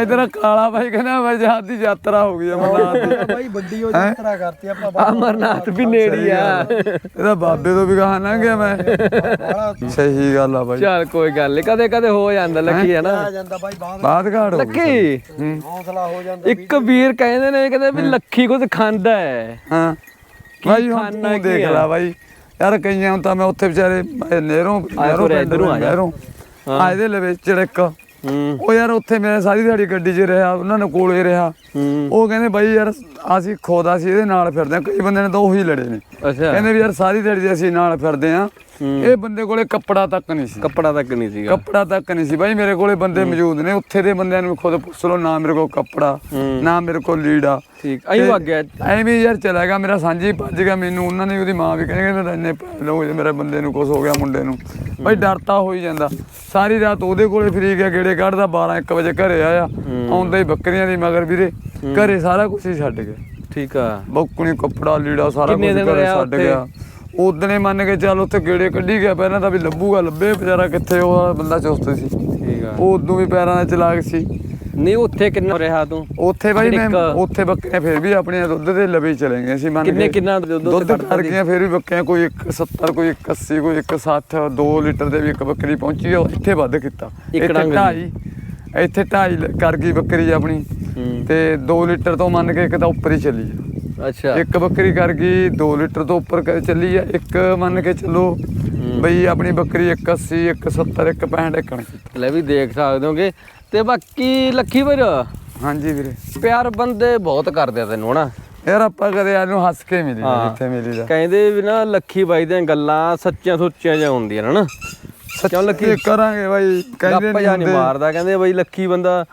Speaker 1: ਇਧਰ ਕਾਲਾ ਭਾਈ ਕਹਿੰਦਾ ਮੈਂ ਜਹਾਜ਼ ਦੀ ਯਾਤਰਾ ਹੋ ਗਈ ਅਮਰਨਾਥ ਦੀ
Speaker 3: ਬਾਈ ਵੱਡੀ ਉਹ ਯਾਤਰਾ ਕਰਤੀ ਆਪਾਂ
Speaker 2: ਅਮਰਨਾਥ ਵੀ ਨੇੜੀ ਆ।
Speaker 1: ਇਹਦਾ ਬਾਬੇ ਤੋਂ ਵੀ ਕਹਾ ਨਾ ਗਿਆ ਮੈਂ। ਸਹੀ ਗੱਲ ਆ ਬਾਈ।
Speaker 2: ਚੱਲ ਕੋਈ ਗੱਲ ਨਹੀਂ ਕਦੇ ਕਦੇ ਹੋ ਜਾਂਦਾ ਲੱਕੀ ਹੈ ਨਾ।
Speaker 3: ਆ ਜਾਂਦਾ ਬਾਈ
Speaker 1: ਬਾਤ ਘਾੜ
Speaker 2: ਲੱਕੀ?
Speaker 3: ਹੌਸਲਾ ਹੋ ਜਾਂਦਾ
Speaker 2: ਇੱਕ ਵੀਰ ਕਹਿੰਦੇ ਨੇ ਕਹਿੰਦੇ ਵੀ ਲੱਖੀ ਕੁਝ ਖਾਂਦਾ ਹੈ।
Speaker 1: ਹਾਂ। ਬਾਈ ਹੁਣ ਤੂੰ ਦੇਖ? ਲੈ ਬਾਈ। ਯਾਰ ਕਈਆਂ ਤਾਂ ਮੈਂ ਉੱਥੇ ਵਿਚਾਰੇ ਨਹਿਰੋਂ ਨਹਿਰੋਂ
Speaker 2: ਇੱਧਰੋਂ ਆ।
Speaker 1: ਨਹਿਰੋਂ। ਆ ਇਹਦੇ ਲਵੇ ਚੜਕ ਉਹ ਯਾਰ ਉੱਥੇ ਮੈਂ ਸਾਰੀ ਦਿਹਾੜੀ ਗੱਡੀ 'ਚ ਰਿਹਾ ਉਹਨਾਂ ਨੇ ਕੋਲੇ ਰਿਹਾ। ਉਹ ਕਹਿੰਦੇ ਬਾਈ ਯਾਰ ਅਸੀਂ ਖੋਦਾ ਸੀ ਇਹਦੇ ਨਾਲ ਫਿਰਦੇ ਆ ਕਈ ਬੰਦੇ ਨੇ ਤਾਂ ਉਹੀ ਲੜੇ ਨੇ।
Speaker 2: ਅੱਛਾ।
Speaker 1: ਕਹਿੰਦੇ ਵੀ ਯਾਰ ਸਾਰੀ ਦਿਹਾੜੀ ਅਸੀਂ ਨਾਲ ਫਿਰਦੇ ਆ। ਇਹ ਬੰਦੇ ਕੋਲੇ ਕੱਪੜਾ ਤੱਕ ਨਹੀਂ ਸੀ।
Speaker 2: ਕੱਪੜਾ ਤੱਕ ਨਹੀਂ ਸੀਗਾ।
Speaker 1: ਕੱਪੜਾ ਤੱਕ ਨਹੀਂ ਸੀ। ਬਾਈ ਮੇਰੇ ਕੋਲੇ ਬੰਦੇ ਮੌਜੂਦ ਨੇ। ਉੱਥੇ ਦੇ ਬੰਦਿਆਂ ਨੂੰ ਖੁਦ ਪੁੱਛ ਲਓ ਨਾ ਮੇਰੇ ਕੋਲ ਕੱਪੜਾ। ਨਾ ਮੇਰੇ ਕੋਲ ਲੀੜਾ।
Speaker 2: ਠੀਕ। ਅਈ ਵਗ ਗਿਆ
Speaker 1: ਐਵੇਂ ਯਾਰ ਚਲਾ ਗਿਆ। ਮੇਰਾ ਸਾਂਝੀ ਭੱਜ ਗਿਆ ਮੈਨੂੰ। ਉਹਨਾਂ ਨੇ ਉਹਦੀ ਮਾਂ ਵੀ ਕਹਿੰਦੇ ਕਹਿੰਦੇ ਇੰਨੇ ਜੇ ਮੇਰੇ ਬੰਦੇ ਨੂੰ ਕੁਝ ਹੋ ਗਿਆ ਮੁੰਡੇ ਨੂੰ। ਬਾਈ ਡਰ ਤਾਂ ਹੋ ਹੀ ਜਾਂਦਾ। ਸਾਰੀ ਰਾਤ ਉਹਦੇ ਕੋਲੇ ਫਰੀ ਗਿਆ। ਗੇੜੇ ਕੱਢਦਾ 12 1 ਵਜੇ ਘਰੇ ਆਇਆ। ਆਉਂਦਾ ਹੀ ਬੱਕਰੀਆਂ ਦੀ ਮਗਰ ਵੀਰੇ। ਘਰੇ ਸਾਰਾ ਕੁਝ ਹੀ ਛੱਡ ਗਿਆ।
Speaker 2: ਠੀਕ ਆ।
Speaker 1: ਬੁੱਕਣੀ ਕੱਪੜਾ ਲੀੜਾ ਸਾਰਾ ਕੁਝ ਘਰੇ ਛੱਡ? ਗਿਆ। ਉਦਣੇ ਮੰਨ ਕੇ ਚੱਲ ਉੱਥੇ ਗੇੜੇ ਕੱਢੀ ਗਿਆ ਪਹਿਲਾਂ ਤਾਂ ਵੀ ਲੱਭੂਗਾ ਲੱਭੇ ਵਿਚਾਰਾ ਕਿੱਥੇ ਉਹ ਬੰਦਾ ਚੁਸਤ ਸੀ।
Speaker 2: ਠੀਕ ਆ।
Speaker 1: ਉਹ ਉਦੋਂ ਵੀ ਪੈਰਾਂ ਦਾ ਚਲਾਕ ਸੀ।
Speaker 2: ਨਹੀਂ ਉੱਥੇ ਕਿੰਨਾ ਰਿਹਾ ਤੂੰ?
Speaker 1: ਉੱਥੇ ਬਾਈ ਮੈਂ ਉੱਥੇ ਬੱਕਰੀਆਂ ਫਿਰ ਵੀ ਆਪਣੀਆਂ ਦੁੱਧ ਦੇ ਲਵੇ ਚਲੇ ਗਏ ਸੀ ਮੰਨ
Speaker 2: ਕਿੰਨੇ। ਕਿੰਨਾ ਦੁੱਧ
Speaker 1: ਦੁੱਧ
Speaker 2: ਕੱਢਦਾ
Speaker 1: ਕਰ ਗਈਆਂ ਫਿਰ ਵੀ ਬੱਕਰੀਆਂ ਕੋਈ 170 ਕੋਈ 180 ਕੋਈ 160 2 ਲੀਟਰ ਦੇ ਵੀ ਇੱਕ ਬੱਕਰੀ ਪਹੁੰਚੀ ਉਹ ਇੱਥੇ ਵੱਧ ਕੀਤਾ। ਇੱਥੇ। ਢਾਈ ਇੱਥੇ ਢਾਈ ਲ- ਕਰ ਗਈ ਬੱਕਰੀ ਆਪਣੀ। ਤੇ 2 ਲੀਟਰ ਤੋਂ ਮੰਨ ਕੇ ਇੱਕ ਤਾਂ ਉੱਪਰ ਹੀ ਚੱਲੀ ਆ।
Speaker 2: ਅੱਛਾ।
Speaker 1: ਇੱਕ ਬੱਕਰੀ ਕਰ ਗਈ 2 ਲੀਟਰ ਤੋਂ ਉੱਪਰ ਚੱਲੀ ਆ ਇੱਕ ਮੰਨ ਕੇ ਚੱਲੋ ਬਈ ਆਪਣੀ ਬੱਕਰੀ 180 170 165 ਇੱਕਣ ਕੀਤੀ
Speaker 2: ਲੈ ਵੀ ਦੇਖ ਸਕਦੇ ਹੋਗੇ। ਤੇ ਬਾਕੀ ਲੱਖੀ ਵੀਰ
Speaker 1: ਹਾਂਜੀ ਵੀਰੇ।
Speaker 2: ਪਿਆਰ ਬੰਦੇ ਬਹੁਤ ਕਰਦੇ ਆ ਤੈਨੂੰ ਹਨਾ?
Speaker 1: ਯਾਰ ਆਪਾਂ ਕਦੇ ਇਹਨੂੰ ਹੱਸ ਕੇ ਮਿਲੀ। ਜਿੱਥੇ ਮਿਲੀ ਦਾ।
Speaker 2: ਕਹਿੰਦੇ ਵੀ ਨਾ ਲੱਖੀ ਬਾਈ ਦੀਆਂ ਗੱਲਾਂ ਸੱਚੀਆਂ ਸੁੱਚੀਆਂ ਜਿਹਾ ਹੁੰਦੀਆਂ ਨੇ ਹਨਾ? ਕਿਉਂ ਲੱਖੀ।
Speaker 1: ਕਰਾਂਗੇ ਬਾਈ ਕਹਿੰਦੇ ਨਹੀਂ
Speaker 2: ਜਾਂ
Speaker 1: ਹੁੰਦੇ।
Speaker 2: ਮਾਰਦਾ ਕਹਿੰਦੇ ਬਾਈ ਲੱਖੀ ਬੰਦਾ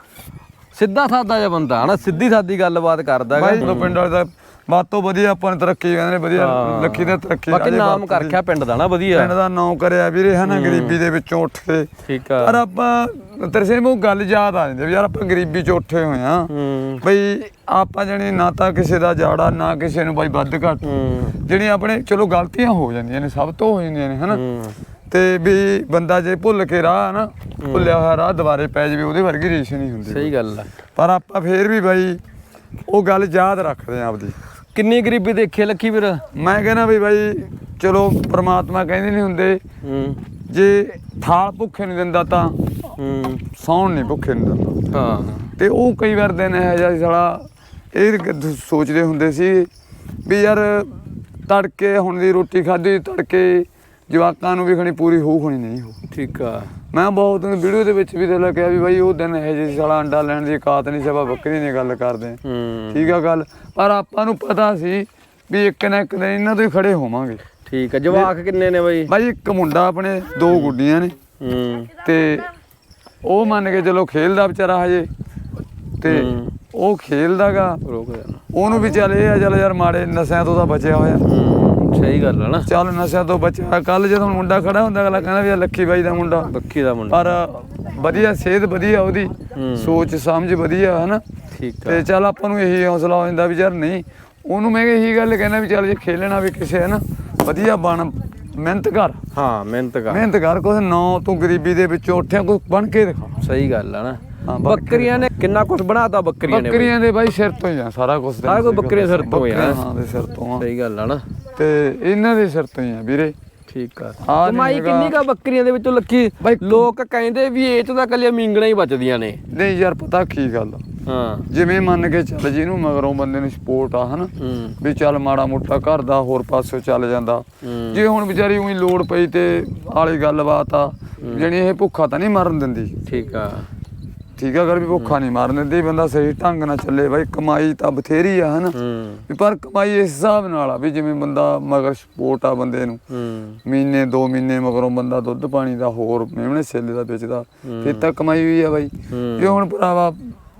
Speaker 2: ਸਿੱਧਾ ਸਾਦਾ ਜਿਹਾ ਬੰਦਾ ਹਨਾ? ਸਿੱਧੀ ਸਾਦੀ ਗੱਲਬਾਤ ਕਰਦਾ
Speaker 1: ਬਾਈ
Speaker 2: ਗਾ।
Speaker 1: ਤੋਂ ਪਿੰਡ ਵਾਲੇ ਦਾ ਬਾਤ ਤੋਂ ਵਧੀਆ ਆਪਾਂ ਨੇ ਤਰੱਕੀ ਕਹਿੰਦੇ ਨੇ ਵਧੀਆ
Speaker 2: ਹਾਂ।
Speaker 1: ਲੱਖੀ ਦਾ ਤਰੱਕੀ
Speaker 2: ਬਾਕੀ
Speaker 1: ਰਾਜੇ
Speaker 2: ਨਾਮ
Speaker 1: ਬਾਪ
Speaker 2: ਕਰ ਰੱਖਿਆ ਪਿੰਡ ਦਾ ਨਾ ਵਧੀਆ।
Speaker 1: ਪਿੰਡ ਦਾ ਨਾਮ ਕਰਿਆ ਵੀਰੇ ਹਨਾ ਗਰੀਬੀ ਦੇ ਵਿੱਚੋਂ ਉੱਠ ਕੇ।
Speaker 2: ਠੀਕ
Speaker 1: ਪਰ
Speaker 2: ਆ
Speaker 1: ਆਪਾਂ ਤਰਸੇ ਨੂੰ ਗੱਲ ਯਾਦ ਆ ਜਾਂਦੀ ਵੀ ਯਾਰ ਆਪਾਂ ਗਰੀਬੀ ਚ ਉੱਠੇ ਹੋਏ ਆ।
Speaker 2: ਹੂੰ।
Speaker 1: ਬਈ ਆਪਾਂ ਜਣੀ ਨਾ ਤਾਂ ਕਿਸੇ ਦਾ ਜਾੜਾ ਨਾ ਕਿਸੇ ਨੂੰ ਬਾਈ ਵੱਧ ਘੱਟ।
Speaker 2: ਹੂੰ।
Speaker 1: ਜਿਹੜੀਆਂ ਆਪਣੇ ਚਲੋ ਗਲਤੀਆਂ ਹੋ ਜਾਂਦੀਆਂ ਨੇ ਸਭ ਤੋਂ ਹੋ ਜਾਂਦੀਆਂ ਨੇ ਹਨਾ
Speaker 2: ਹੂੰ।
Speaker 1: ਤੇ ਵੀ ਬੰਦਾ ਜੇ ਭੁੱਲ ਕੇ ਰਾਹ ਨਾ ਭੁੱਲਿਆ ਹੋਇਆ ਰਾਹ ਦੁਬਾਰੇ ਪੈ ਜਾਵੇ ਉਹਦੇ ਵਰਗੀ ਰੀਸ ਨਹੀਂ ਹੁੰਦੀ।
Speaker 2: ਸਹੀ ਗੱਲ ਆ।
Speaker 1: ਪਰ ਆਪਾਂ ਫੇਰ ਵੀ ਬਾਈ ਉਹ ਗੱਲ ਯਾਦ ਰੱਖਦੇ ਆ ਆਪਦੀ।
Speaker 2: ਕਿੰਨੀ ਗਰੀਬੀ ਦੇਖੀ ਲੱਖੀ ਵੀਰ?
Speaker 1: ਮੈਂ ਕਹਿੰਦਾ ਵੀ ਬਾਈ ਚਲੋ ਪ੍ਰਮਾਤਮਾ ਕਹਿੰਦੇ ਨਹੀਂ ਹੁੰਦੇ।
Speaker 2: ਹੂੰ।
Speaker 1: ਜੇ ਥਾਲ ਭੁੱਖੇ ਨਹੀਂ ਦਿੰਦਾ ਤਾਂ
Speaker 2: ਹੂੰ।
Speaker 1: ਸੌਣ ਨਹੀਂ ਭੁੱਖੇ ਨਹੀਂ ਦਿੰਦਾ।
Speaker 2: ਹਾਂ।
Speaker 1: ਤੇ ਉਹ ਕਈ ਵਾਰ ਦਿਨ ਇਹ ਜਿਹਾ ਸੀ ਸਾਲਾ ਇਹ ਗ- ਸੋਚਦੇ ਹੁੰਦੇ ਸੀ ਵੀ ਯਾਰ ਤੜਕੇ ਹੁਣ ਦੀ ਰੋਟੀ ਖਾਧੀ ਤੜਕੇ ਜਵਾਕਾਂ ਨੂੰ ਵੀ ਖਣੀ ਪੂਰੀ ਹੋਊ ਖਣੀ ਨਹੀਂ ਹੋ
Speaker 2: ਠੀਕ ਆ।
Speaker 1: ਮੈਂ ਬਹੁਤ ਵੀਡੀਓ ਦੇ ਵਿੱਚ ਵੀ ਤੇ ਲੱਗਿਆ ਵੀ ਬਾਈ ਉਹ ਦਿਨ ਇਹ ਜਿਹੇ ਸਾਲਾ ਅੰਡਾ ਲੈਣ ਦੀ ਕਾਤ ਨਹੀਂ ਸਭਾ ਬੱਕਰੀ ਦੀ ਗੱਲ ਕਰਦੇ ਠੀਕ ਆ ਗੱਲ ਪਰ ਆਪਾਂ ਨੂੰ ਪਤਾ ਸੀ ਵੀ ਇੱਕ ਨਾ ਇੱਕ ਦਿਨ ਇਹਨਾਂ ਤੋਂ ਹੀ ਖੜੇ ਹੋਵਾਂਗੇ।
Speaker 2: ਠੀਕ ਆ ਜਵਾਕ ਕਿੰਨੇ ਨੇ ਬਾਈ?
Speaker 1: ਬਾਈ ਇੱਕ ਮੁੰਡਾ ਆਪਣੇ ਦੋ ਗੁੱਡੀਆਂ ਨੇ।
Speaker 2: ਹੂੰ।
Speaker 1: ਤੇ ਉਹ ਮੰਨ ਕੇ ਚਲੋ ਖੇਲਦਾ ਵਿਚਾਰਾ ਹਜੇ। ਤੇ। ਉਹ ਖੇਲਦਾਗਾ। ਉਹਨੂੰ ਵੀ ਚੱਲ ਇਹ ਆ ਚੱਲ ਯਾਰ ਮਾੜੇ ਨਸ਼ਿਆਂ ਤੋਂ ਤਾਂ ਬਚਿਆ ਹੋਇਆ।
Speaker 2: ਹੂੰ। ਸਹੀ ਗੱਲ ਆ ਨਾ।
Speaker 1: ਚੱਲ ਨਸ਼ਿਆਂ ਤੋਂ ਬਚਿਆ। ਕੱਲ ਜਦੋਂ ਮੁੰਡਾ ਖੜਾ ਹੁੰਦਾ ਅਗਲਾ ਕਹਿੰਦਾ ਵੀ ਇਹ ਲੱਖੀ ਬਾਈ ਦਾ ਮੁੰਡਾ।
Speaker 2: ਬੱਕੀ ਦਾ ਮੁੰਡਾ।
Speaker 1: ਪਰ ਵਧੀਆ ਸਿਹਤ ਵਧੀਆ ਉਹਦੀ।
Speaker 2: ਹੂੰ।
Speaker 1: ਸੋਚ ਸਮਝ ਵਧੀਆ ਹਨਾ?
Speaker 2: ਠੀਕ ਆ।
Speaker 1: ਤੇ ਚੱਲ ਆਪਾਂ ਨੂੰ ਇਹੀ ਹੌਸਲਾ ਹੋ ਜਾਂਦਾ ਵੀ ਯਾਰ ਨਹੀਂ ਉਹਨੂੰ ਮੈਂ ਇਹੀ ਗੱਲ ਕਹਿੰਦਾ ਵੀ ਚੱਲ ਜੇ ਖੇਲਣਾ ਵੀ ਕਿਸੇ ਹੈ ਨਾ ਵਧੀਆ ਬਣ ਮਿਹਨਤ ਕਰ।
Speaker 2: ਹਾਂ ਮਿਹਨਤ ਕਰ।
Speaker 1: ਮਿਹਨਤ ਕਰ ਕੁਛ ਨਾ ਤੂੰ ਗਰੀਬੀ ਦੇ ਵਿੱਚੋਂ ਉੱਠਿਆ ਕੁਛ ਬਣ ਕੇ ਦਿਖਾ।
Speaker 2: ਸਹੀ ਗੱਲ ਆ ਨਾ।
Speaker 1: ਹਾਂ, ਬਾਕੀ-
Speaker 2: ਬੱਕਰੀਆਂ ਨੇ ਕਿੰਨਾ ਕੁਝ ਬਣਾਤਾ ਬੱਕਰੀਆਂ ਨੇ।
Speaker 1: ਬੱਕਰੀਆਂ ਦੇ ਬਾਈ ਸਿਰ ਤੋਂ ਹੀ ਆ ਸਾਰਾ ਕੁਝ
Speaker 2: ਸਾਰਾ ਕੁਛ ਬੱਕਰੀਆਂ ਸਿਰ ਤੋਂ ਹੀ ਆ।
Speaker 1: ਹਾਂ ਦੇ ਸਿਰ ਤੋਂ ਆ।
Speaker 2: ਸਹੀ ਗੱਲ ਆ ਨਾ।
Speaker 1: ਤੇ ਇਹਨਾਂ ਦੇ ਸਿਰ ਤੋਂ ਹੀ ਆ ਵੀਰੇ।
Speaker 2: ਠੀਕ ਆ।
Speaker 1: ਆਹ ਨੀ
Speaker 2: ਕਮਾਈ
Speaker 1: ਹੈਗਾ।
Speaker 2: ਕਿੰਨੀ ਕਾ ਬੱਕਰੀਆਂ ਦੇ ਵਿੱਚੋਂ ਲੱਖੀ ਲੋਕ ਕਹਿੰਦੇ ਵੀ ਇਹ ਚ ਤਾਂ ਕੱਲੀਆਂ ਮਿੰਗਣਾ ਹੀ ਬਚਦੀਆਂ ਨੇ।
Speaker 1: ਨਹੀਂ ਯਾਰ ਪਤਾ ਕੀ ਗੱਲ? ਆ
Speaker 2: ਹਾਂ।
Speaker 1: ਜਿਵੇਂ ਮੰਨ ਕੇ ਚੱਲ ਜਿਹਨੂੰ ਮਗਰੋਂ ਬੰਦੇ ਨੂੰ ਸਪੋਰਟ ਆ ਹਨਾ?
Speaker 2: ਹੂੰ।
Speaker 1: ਵੀ ਚੱਲ ਮਾੜਾ ਮੋਟਾ ਘਰ ਦਾ ਹੋਰ ਪਾਸੋਂ ਚੱਲ ਜਾਂਦਾ।
Speaker 2: ਹੂੰ।
Speaker 1: ਜੇ ਹੁਣ ਵਿਚਾਰੀ ਉਹੀ ਲੋੜ ਪਈ ਤੇ ਆਲੀ ਗੱਲਬਾਤ ਆ ਜਣੀ ਇਹ ਭੁੱਖਾ ਤਾਂ ਨਹੀਂ ਮਰਨ ਦਿੰਦੀ।
Speaker 2: ਠੀਕ ਆ।
Speaker 1: ਠੀਕ ਆ ਅਗਰ ਵੀ ਭੁੱਖਾ ਨਹੀਂ ਮਰਨ ਦਿੰਦੀ ਬੰਦਾ ਸਹੀ ਢੰਗ ਨਾਲ ਚੱਲੇ ਬਾਈ ਕਮਾਈ ਤਾਂ ਬਥੇਰੀ ਆ ਹਨਾ? ਵੀ ਪਰ ਕਮਾਈ ਇਸ ਹਿਸਾਬ ਨਾਲ ਆ ਵੀ ਜਿਵੇਂ ਬੰਦਾ ਮਗਰ ਸਪੋਰਟ ਆ ਬੰਦੇ ਨੂੰ। ਮਹੀਨੇ 2 ਮਹੀਨੇ ਮਗਰੋਂ ਬੰਦਾ ਦੁੱਧ ਪਾਣੀ ਦਾ ਹੋਰ ਮੇਵਣੇ ਸੇਲੇ ਦਾ ਵੇਚਦਾ ਫਿਰ ਤਾਂ ਕਮਾਈ ਹੋਈ ਆ ਬਾਈ।
Speaker 2: ਹੂੰ।
Speaker 1: ਜੇ ਹੁਣ ਭਰਾਵਾ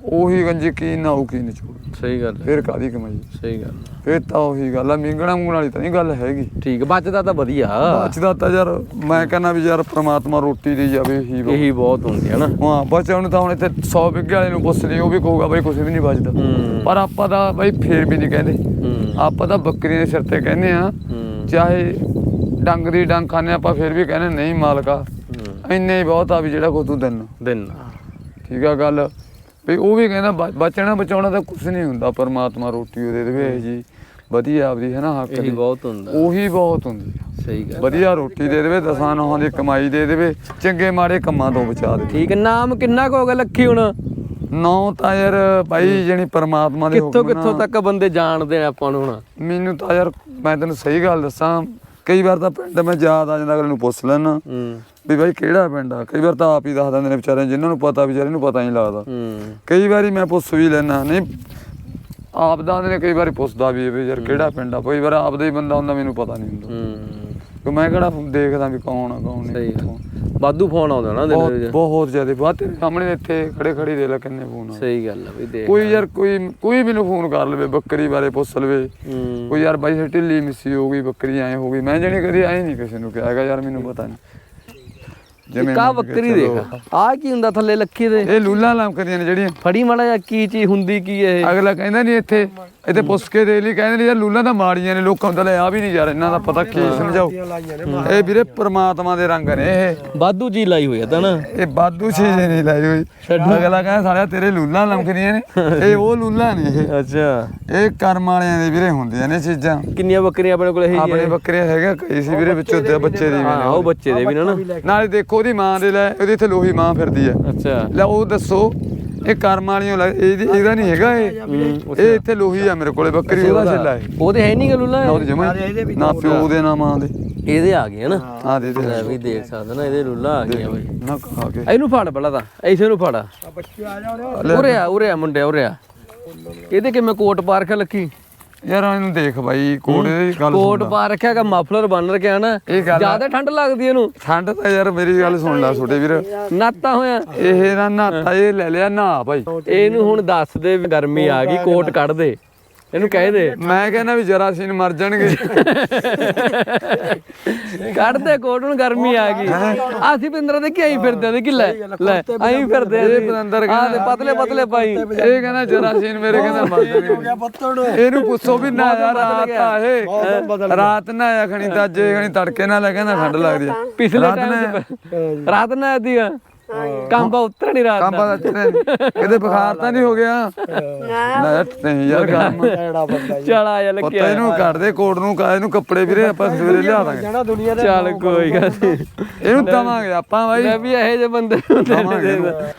Speaker 1: ਉਹੀ ਗੰਜੀ ਕੀ ਨਾ ਉਹ ਕੀ ਨਿਚੋੜ
Speaker 2: ਸਹੀ ਗੱਲ ਹੈ।
Speaker 1: ਫਿਰ ਕਾਦੀ ਕਮਾਈ
Speaker 2: ਸਹੀ ਗੱਲ
Speaker 1: ਫਿਰ ਤਾਂ ਉਹੀ ਗੱਲ ਆ ਮਿੰਗਣਾ ਮੂੰਗਣ ਵਾਲੀ ਤਾਂ ਨਹੀਂ ਗੱਲ ਹੈਗੀ।
Speaker 2: ਠੀਕ ਬਚਦਾ ਤਾਂ ਵਧੀਆ।
Speaker 1: ਬਚਦਾ ਤਾਂ ਯਾਰ ਮੈਂ ਕਹਿੰਦਾ ਵੀ ਯਾਰ ਪ੍ਰਮਾਤਮਾ ਰੋਟੀ ਦੇ ਜਾਵੇ ਹੀ ਬਹੁਤ।
Speaker 2: ਇਹੀ ਬਹੁਤ ਹੁੰਦੀ ਹੈ ਨਾ।
Speaker 1: ਹਾਂ ਬਚਿਆ ਨੂੰ ਤਾਂ ਹੁਣ ਇੱਥੇ 100 ਵਿਗੇ ਵਾਲੇ ਨੂੰ ਪੁੱਛ ਲਈ ਉਹ ਵੀ ਕਹੂਗਾ ਬਈ ਕੁਝ ਵੀ ਨਹੀਂ ਬਚਦਾ।
Speaker 2: ਹੂੰ।
Speaker 1: ਪਰ ਆਪਾਂ ਤਾਂ ਬਈ ਫੇਰ ਵੀ ਨਹੀਂ ਕਹਿੰਦੇ।
Speaker 2: ਹੂੰ।
Speaker 1: ਆਪਾਂ ਤਾਂ ਬੱਕਰੀਆਂ ਦੇ ਸਿਰ ਤੇ ਕਹਿੰਦੇ ਆ
Speaker 2: ਹੂੰ।
Speaker 1: ਚਾਹੇ ਡੰਗ ਦੀ ਡੰਗ ਖਾਣੇ ਆਪਾਂ ਫੇਰ ਵੀ ਕਹਿੰਦੇ ਨਹੀਂ ਮਾਲਕਾ
Speaker 2: ਹੂੰ।
Speaker 1: ਇੰਨੇ ਹੀ ਬਹੁਤ ਆ ਵੀ ਜਿਹੜਾ ਕੋ ਤੂੰ ਦਿਨ
Speaker 2: ਦਿਨ
Speaker 1: ਠੀਕ ਆ ਗੱਲ। ਵੀ ਉਹ ਵੀ ਕਹਿੰਦਾ ਬ- ਬਚਣਾ ਬਚਾਉਣਾ ਤਾਂ ਕੁਝ ਨਹੀਂ ਹੁੰਦਾ ਪਰਮਾਤਮਾ ਰੋਟੀ ਉਹਦੇ ਦੇਵੇ ਜੀ। ਵਧੀਆ ਆਪਦੀ ਹੈ ਨਾ ਹੱਕ
Speaker 2: ਇਹੀ
Speaker 1: ਦੀ।
Speaker 2: ਬਹੁਤ ਹੁੰਦਾ।
Speaker 1: ਉਹੀ ਬਹੁਤ ਹੁੰਦੀ ਆ।
Speaker 2: ਸਹੀ ਗੱਲ
Speaker 1: ਵਧੀਆ ਰੋਟੀ ਦੇ ਦੇਵੇ ਦਸਾਂ ਨੌਹਾਂ ਦੀ ਕਮਾਈ ਦੇ ਦੇਵੇ ਚੰਗੇ ਮਾੜੇ ਕੰਮਾਂ ਤੋਂ ਬਚਾ ਦੇ
Speaker 2: ਠੀਕ ਹੈ ਨਾਮ ਕਿੰਨਾ ਕੁ ਹੋ ਗਿਆ ਲੱਖੀ ਹੁਣ?
Speaker 1: ਨੌ ਤਾਂ ਯਾਰ ਬਾਈ ਜਣੀ ਪਰਮਾਤਮਾ ਦੇ
Speaker 2: ਕਿੱਥੋਂ
Speaker 1: ਹੁਕਮ
Speaker 2: ਕਿੱਥੋਂ ਤੱਕ ਬੰਦੇ ਜਾਣਦੇ ਆ ਆਪਾਂ ਨੂੰ ਹੁਣ?
Speaker 1: ਮੈਨੂੰ ਤਾਂ ਯਾਰ ਮੈਂ ਤੈਨੂੰ ਸਹੀ ਗੱਲ ਦੱਸਾਂ ਕਈ ਵਾਰ ਤਾਂ ਪਿੰਡ ਮੈਂ ਯਾਦ ਆ ਜਾਂਦਾ ਅਗਲੇ ਨੂੰ ਪੁੱਛ ਲੈਣਾ
Speaker 2: ਹੂੰ।
Speaker 1: ਵੀ ਬਾਈ ਕਿਹੜਾ ਪਿੰਡ ਆ? ਕਈ ਵਾਰ ਤਾਂ ਆਪ ਹੀ ਦੱਸ ਦਿੰਦੇ ਨੇ ਵਿਚਾਰੇ ਜਿਨ੍ਹਾਂ ਨੂੰ ਪਤਾ ਵਿਚਾਰੇ ਨੂੰ ਪਤਾ ਨਹੀਂ ਲੱਗਦਾ।
Speaker 2: ਹੂੰ।
Speaker 1: ਕਈ ਵਾਰੀ ਮੈਂ ਪੁੱਛ ਵੀ ਲੈਣਾ ਨਹੀਂ ਆਪ ਦਾ ਨੇ ਕਈ ਵਾਰੀ ਪੁੱਛਦਾ ਵੀ ਹੈ ਵੀ ਯਾਰ ਕਿਹੜਾ ਪਿੰਡ ਆ? ਕਈ ਵਾਰ ਆਪਦਾ ਹੀ ਬੰਦਾ ਹੁੰਦਾ ਮੈਨੂੰ ਪਤਾ ਨਹੀਂ ਹੁੰਦਾ।
Speaker 2: ਹੂੰ।
Speaker 1: ਕਿ ਮੈਂ ਕਿਹੜਾ ਦੇਖਦਾ ਵੀ ਕੌਣ ਆ ਕੌਣ
Speaker 2: ਸਹੀ
Speaker 1: ਨਹੀਂ
Speaker 2: ਗੱਲ। ਵਾਧੂ ਫੋਨ ਆਉਂਦਾ ਨਾ ਦਿਨ
Speaker 1: ਬਹੁਤ
Speaker 2: ਦੇ ਵਿੱਚ।
Speaker 1: ਬਹੁਤ ਜ਼ਿਆਦਾ। ਬਾਤ ਤੇਰੇ ਸਾਹਮਣੇ ਇੱਥੇ ਖੜੇ ਖੜੀ ਦੇ ਲੈ ਕਿੰਨੇ ਫੋਨ ਆ।
Speaker 2: ਸਹੀ ਗੱਲ ਆ ਬਈ ਦੇਖ
Speaker 1: ਕੋਈ ਯਾਰ ਕੋਈ ਕੋਈ ਮੈਨੂੰ ਫੋਨ ਕਰ ਲਵੇ ਬੱਕਰੀ ਬਾਰੇ ਪੁੱਛ ਲਵੇ।
Speaker 2: ਹੂੰ।
Speaker 1: ਕੋਈ ਯਾਰ ਬਾਈ ਸਾਡੀ ਢਿੱਲੀ ਮਿੱਸੀ ਹੋ ਗਈ ਬੱਕਰੀ ਐ ਹੋ ਗਈ। ਮੈਂ ਜਣੀ ਕਦੀ ਐ ਨਹੀਂ ਕਿਸੇ ਨੂੰ ਕਿਹਾ ਹੈਗਾ ਯਾਰ ਮੈਨੂੰ ਪਤਾ ਨਹੀਂ
Speaker 2: ਇੱਕ ਆ
Speaker 1: ਮੰਨ ਕੇ
Speaker 2: ਬੱਕਰੀ
Speaker 1: ਚੱਲੋ।
Speaker 2: ਦੇਖ। ਆ ਕੀ ਹੁੰਦਾ ਥੱਲੇ ਲੱਖੀ ਦੇ?
Speaker 1: ਇਹ ਲੂਲਾ ਲਮਕਦੀਆਂ ਨੇ ਜਿਹੜੀਆਂ।
Speaker 2: ਫੜੀ ਮਾੜਾ ਜਿਹਾ ਕੀ ਚੀਜ਼ ਹੁੰਦੀ ਕੀ ਇਹ?
Speaker 1: ਅਗਲਾ ਕਹਿੰਦਾ ਨਹੀਂ ਇੱਥੇ। ਇੱਥੇ ਪੁੱਛ ਕੇ ਦੇ ਲਈ ਕਹਿੰਦੇ ਨੇ ਯਾਰ ਲੂਲਾ ਤਾਂ ਮਾੜੀਆਂ ਨੇ ਲੋਕਾਂ ਨੂੰ ਤਾਂ ਲੈ ਆ ਵੀ ਨਹੀਂ ਯਾਰ ਇਹਨਾਂ ਦਾ ਪਤਾ ਕੀ ਸਮਝਾਓ। ਇਹ ਵੀਰੇ ਪ੍ਰਮਾਤਮਾ ਦੇ ਰੰਗ ਨੇ ਇਹ।
Speaker 2: ਵਾਧੂ ਜੀ ਲਾਈ ਹੋਈ ਆ ਤਾਂ ਨਾ।
Speaker 1: ਇਹ ਬਾਦੂ ਚੀਜ਼ ਨਹੀਂ ਲਾਈ ਹੋਈ। ਅਗਲਾ ਕਹਿੰਦਾ ਸਾਲਿਆ ਤੇਰੇ ਲੂਲਾ ਲਮਕਦੀਆਂ ਨੇ। ਇਹ ਉਹ ਲੂਲਾ ਨੇ ਇਹ।
Speaker 2: ਅੱਛਾ।
Speaker 1: ਇਹ ਕਰਮ ਵਾਲਿਆਂ ਦੇ ਵੀਰੇ ਹੁੰਦੀਆਂ ਨੇ ਚੀਜ਼ਾਂ।
Speaker 2: ਕਿੰਨੀਆਂ ਬੱਕਰੀਆਂ ਆਪਣੇ ਕੋਲ ਇਹ
Speaker 1: ਆਪਣੇ ਬੱਕਰੀਆਂ ਹੈਗਾ ਕਈ ਸੀ ਵੀਰੇ ਵਿੱਚੋਂ ਦੇ ਬੱਚੇ ਦੀ ਵੀ
Speaker 2: ਹਾਂ
Speaker 1: ਨੇ।
Speaker 2: ਉਹ ਬੱਚੇ ਦੇ ਵੀ ਨਾ ਨਾ।
Speaker 1: ਨਾਲੇ ਦੇਖੋ ਉਹਦੀ ਮਾਂ ਦੇ ਲੈ ਉਹਦੀ ਇੱਥੇ ਲੋਹੀ ਮਾਂ ਫਿਰਦੀ ਆ।
Speaker 2: ਅੱਛਾ।
Speaker 1: ਲੈ ਉਹ ਦੱਸੋ ਇਹ ਕਰਮ ਵਾਲੀਆਂ ਲੱਗ ਇਹਦੀ ਇਹਦਾ ਨਹੀਂ ਹੈਗਾ ਇਹ। ਇਹ ਇੱਥੇ ਲੋਹੀ ਆ ਮੇਰੇ ਕੋਲੇ ਬੱਕਰੀ ਉਹਦਾ ਛੱਲਾ ਹੈ
Speaker 2: ਉਹਦੇ ਹੈ ਨਹੀਂ ਗਲੂਲਾ
Speaker 1: ਨਾ ਉਹਦੇ ਜਮਾ ਨਾ ਪਿਓ ਦੇ ਨਾ ਮਾਂ ਦੇ।
Speaker 2: ਇਹਦੇ ਆ ਗਏ ਹਨਾ?
Speaker 1: ਆ ਦੇ ਦੇ।
Speaker 2: ਵੀ ਦੇਖ ਸਕਦਾ ਨਾ ਇਹਦੇ ਲੂਲਾ ਆ ਗਈਆਂ ਬਈ।
Speaker 1: ਨਾ ਖਾ ਕੇ।
Speaker 2: ਇਹਨੂੰ ਫੜ ਪਹਿਲਾਂ ਤਾਂ ਇਸੇ ਨੂੰ ਫੜ। ਉਰੇ ਆ ਉਰੇ ਆ ਮੁੰਡਿਆ ਉਰੇ ਆ। ਇਹਦੇ ਕਿਵੇਂ ਕੋਟ ਪਾ ਰੱਖਿਆ ਲੱਕੀ?
Speaker 1: ਯਾਰ ਇਹਨੂੰ ਦੇਖ ਬਾਈ ਕੋੜੇ ਦੀ ਗੱਲ
Speaker 2: ਕੋਟ ਪਾ ਰੱਖਿਆ ਕਿ ਮਫਲਰ ਬੰਨ ਰੱਖਿਆ ਨਾ।
Speaker 1: ਇਹ ਗੱਲ ਆ।
Speaker 2: ਜ਼ਿਆਦਾ ਠੰਡ ਲੱਗਦੀ ਇਹਨੂੰ।
Speaker 1: ਠੰਡ ਤਾਂ ਯਾਰ ਮੇਰੀ ਗੱਲ ਸੁਣ ਲੈ ਛੋਟੇ ਵੀਰ।
Speaker 2: ਨਾਤਾ ਹੋਇਆ।
Speaker 1: ਇਹ ਨਾ ਨਹਾਤਾ ਇਹ ਲੈ ਲਿਆ ਨਾ ਭਾਈ
Speaker 2: ਇਹਨੂੰ ਹੁਣ ਦੱਸ ਦੇ ਗਰਮੀ ਆ ਗਈ ਕੋਟ ਕੱਢ ਦੇ। ਇਹਨੂੰ ਕਹਿ ਦੇ।
Speaker 1: ਮੈਂ ਕਹਿੰਦਾ ਵੀ ਜਰਾਸੀਨ ਮਰ ਜਾਣਗੇ।
Speaker 2: ਕੱਢ ਦੇ ਕੋਟ ਨੂੰ ਗਰਮੀ ਆ ਗਈ। ਅਸੀਂ ਪਿੰਦਰਾ ਦੇ ਕੀ ਆਈ ਫਿਰਦੇ ਨੇ ਕਿ ਲੈ ਲੈ ਆਈ ਫਿਰਦੇ
Speaker 1: ਇਹ
Speaker 2: ਆ ਤੇ ਪਤਲੇ ਪਤਲੇ ਪਾਈ
Speaker 1: ਇਹ ਕਹਿੰਦਾ ਜਰਾਸੀਨ ਮੇਰੇ ਕਹਿੰਦਾ ਮਰ ਜਾਣਗੇ। ਇਹਨੂੰ ਪੁੱਛੋ ਵੀ ਨਾ ਯਾਰ ਰਾਤ ਆ ਇਹ ਰਾਤ ਨਾ ਆਇਆ ਖਣੀ ਤਾਂ ਜੇ ਖਣੀ ਤੜਕੇ ਨਾਲ ਲੈ ਕਹਿੰਦਾ ਠੰਡ ਲੱਗਦੀ ਆ।
Speaker 2: ਪਿਛਲੇ
Speaker 1: ਰਾਤ
Speaker 2: ਟਾਈਮ ਰਾਤ ਨਾ ਆਦੀ ਆ ਕੰਬਾ ਉੱਤਰ ਨਹੀਂ ਰਾਤ
Speaker 1: ਕੰਬਾ ਦਾ। ਕਿਤੇ ਬੁਖਾਰ ਤਾਂ ਨਹੀਂ ਹੋ ਗਿਆ? ਨਾ ਯਾਰ ਨਹੀਂ ਯਾਰ ਗਰਮ
Speaker 3: ਐੜਾ ਬੰਦਾ
Speaker 2: ਚਲ ਆ ਜਾ
Speaker 1: ਪਤਾ ਇਹਨੂੰ ਕੱਢ ਦੇ ਕੋਟ ਨੂੰ ਕਾ ਇਹਨੂੰ ਕੱਪੜੇ ਵੀਰੇ ਆਪਾਂ ਸਵੇਰੇ ਲਿਆ ਦਾਂਗੇ।
Speaker 3: ਜਣਾ ਦੁਨੀਆ ਦੇ
Speaker 2: ਚੱਲ ਕੋਈ ਗੱਲ ਨੀ।
Speaker 1: ਇਹਨੂੰ ਦਵਾਂਗੇ ਆਪਾਂ ਬਾਈ।
Speaker 2: ਮੈਂ ਵੀ ਇਹੋ ਜਿਹੇ ਬੰਦੇ ਨੇ
Speaker 1: ਦਵਾਂਗੇ।
Speaker 2: ਦੇ ਦੇ।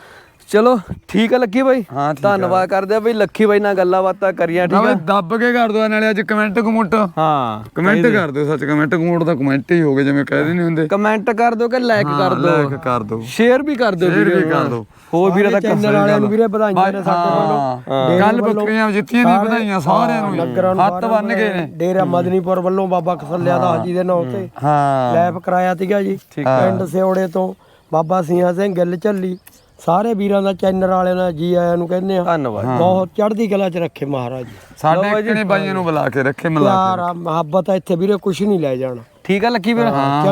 Speaker 2: ਚਲੋ ਠੀਕ ਆ ਲੱਕੀ ਬਾਈ?
Speaker 1: ਹਾਂ
Speaker 2: ਧੰਨਵਾਦ ਕਰਦੇ ਆ ਬਈ ਲੱਕੀ ਬਾਈ ਨਾਲ ਗੱਲਾਂ ਬਾਤਾਂ ਕਰੀਆਂ
Speaker 1: ਨਾ
Speaker 2: ਠੀਕ ਆ?
Speaker 1: ਦੱਬ ਕੇ ਕਰ ਦੋ ਨਾਲੇ ਅੱਜ ਕਮੈਂਟ ਕਮੁੰਟ
Speaker 2: ਹਾਂ
Speaker 1: ਕਮੈਂਟ ਕਰ ਦਿਓ ਸੱਚ ਕਮੈਂਟ ਕਮੁੰਟ ਤਾਂ ਕਮੈਂਟ ਹੀ ਹੋ ਗਏ ਜਿਵੇਂ ਕਹਿ ਨਹੀਂ ਹੁੰਦੇ।
Speaker 2: ਕਮੈਂਟ ਕਰ ਦਿਓ ਕਿ ਲਾਈਕ ਕਰ ਦਿਓ।
Speaker 1: ਲਾਈਕ ਕਰ ਦਿਓ।
Speaker 2: ਸ਼ੇਅਰ ਵੀ ਕਰ ਦਿਓ
Speaker 1: ਸ਼ੇਅਰ ਵੀ
Speaker 2: ਵੀਡੀਓ
Speaker 1: ਕਰ ਦਿਓ।
Speaker 2: ਹੋਰ ਵੀਰੇ ਤੱਕ
Speaker 3: ਚੈਨਲ ਵਾਲਿਆਂ ਨੂੰ ਵੀਰੇ ਵਧਾਈਆਂ ਨੇ ਸਾਡੇ ਵੱਲੋਂ।
Speaker 1: ਕੱਲ ਬੱਕਰੀਆਂ ਜਿੱਤੀਆਂ ਦੀ ਵਧਾਈਆਂ ਸਾਰਿਆਂ ਨੂੰ।
Speaker 3: ਨੂੰ
Speaker 1: ਹੱਥ ਬੰਨ ਗਏ ਨੇ।
Speaker 3: ਡੇਰਾ ਮਦਨੀਪੁਰ ਵੱਲੋਂ ਬਾਬਾ ਖਸਲਿਆ ਦਾ ਹਾਜੀ ਦੇ ਨਾਂ ਤੇ
Speaker 1: ਹਾਂ।
Speaker 3: ਲੈਬ ਕਰਾਇਆ ਸੀਗਾ ਜੀ। ਪਿੰਡ ਸਿਉੜੇ ਤੋਂ ਬਾਬਾ ਸਿੰਘਾ ਸਿੰਘ ਗਿੱਲ ਝੱਲੀ। ਸਾਰੇ ਵੀਰਾਂ ਦਾ ਚੈਨਲ ਵਾਲਿਆਂ ਦਾ ਜੀ ਆਇਆਂ ਨੂੰ ਕਹਿੰਦੇ ਆ
Speaker 2: ਧੰਨਵਾਦ
Speaker 3: ਬਹੁਤ ਚੜ੍ਹਦੀ ਕਲਾ 'ਚ ਰੱਖੇ ਮਹਾਰਾਜ ਜੀ।
Speaker 1: ਸਾਡੇ ਕਿਹਨੇ ਬਾਈਆਂ ਨੂੰ ਬੁਲਾ ਕੇ ਰੱਖੇ ਮਿਲਾ
Speaker 3: ਪਿਆਰ ਆ ਮੁਹੱਬਤ ਆ ਇੱਥੇ ਵੀਰੇ ਕੁਝ ਨਹੀਂ ਲੈ ਜਾਣਾ।
Speaker 2: ਠੀਕ ਆ ਲੱਕੀ ਵੀਰ?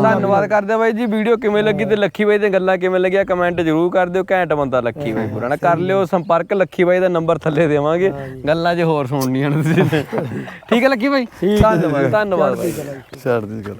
Speaker 2: ਧੰਨਵਾਦ ਕਰਦੇ ਆ ਬਾਈ ਜੀ। ਵੀਡੀਓ ਕਿਵੇਂ ਲੱਗੀ ਤੇ ਲੱਕੀ ਬਾਈ ਦੀਆਂ ਗੱਲਾਂ ਕਿਵੇਂ ਲੱਗਿਆ ਕਮੈਂਟ ਜ਼ਰੂਰ ਕਰ ਦਿਓ। ਘੈਂਟ ਬੰਦਾ ਲੱਕੀ ਬਾਈ ਪੁਰਾਣਾ ਕਰ ਲਿਓ ਸੰਪਰਕ ਲੱਕੀ ਬਾਈ ਦਾ ਨੰਬਰ ਥੱਲੇ ਦੇਵਾਂਗੇ। ਗੱਲਾਂ ਜੇ ਹੋਰ ਸੁਣਨੀਆਂ ਨੇ ਤੁਸੀਂ। ਠੀਕ ਹੈ ਲੱਕੀ ਬਾਈ? ਧੰਨਵਾਦ ਧੰਨਵਾਦ ਬਾਈ।
Speaker 1: ਛੱਡ ਦੀ ਗੱਲ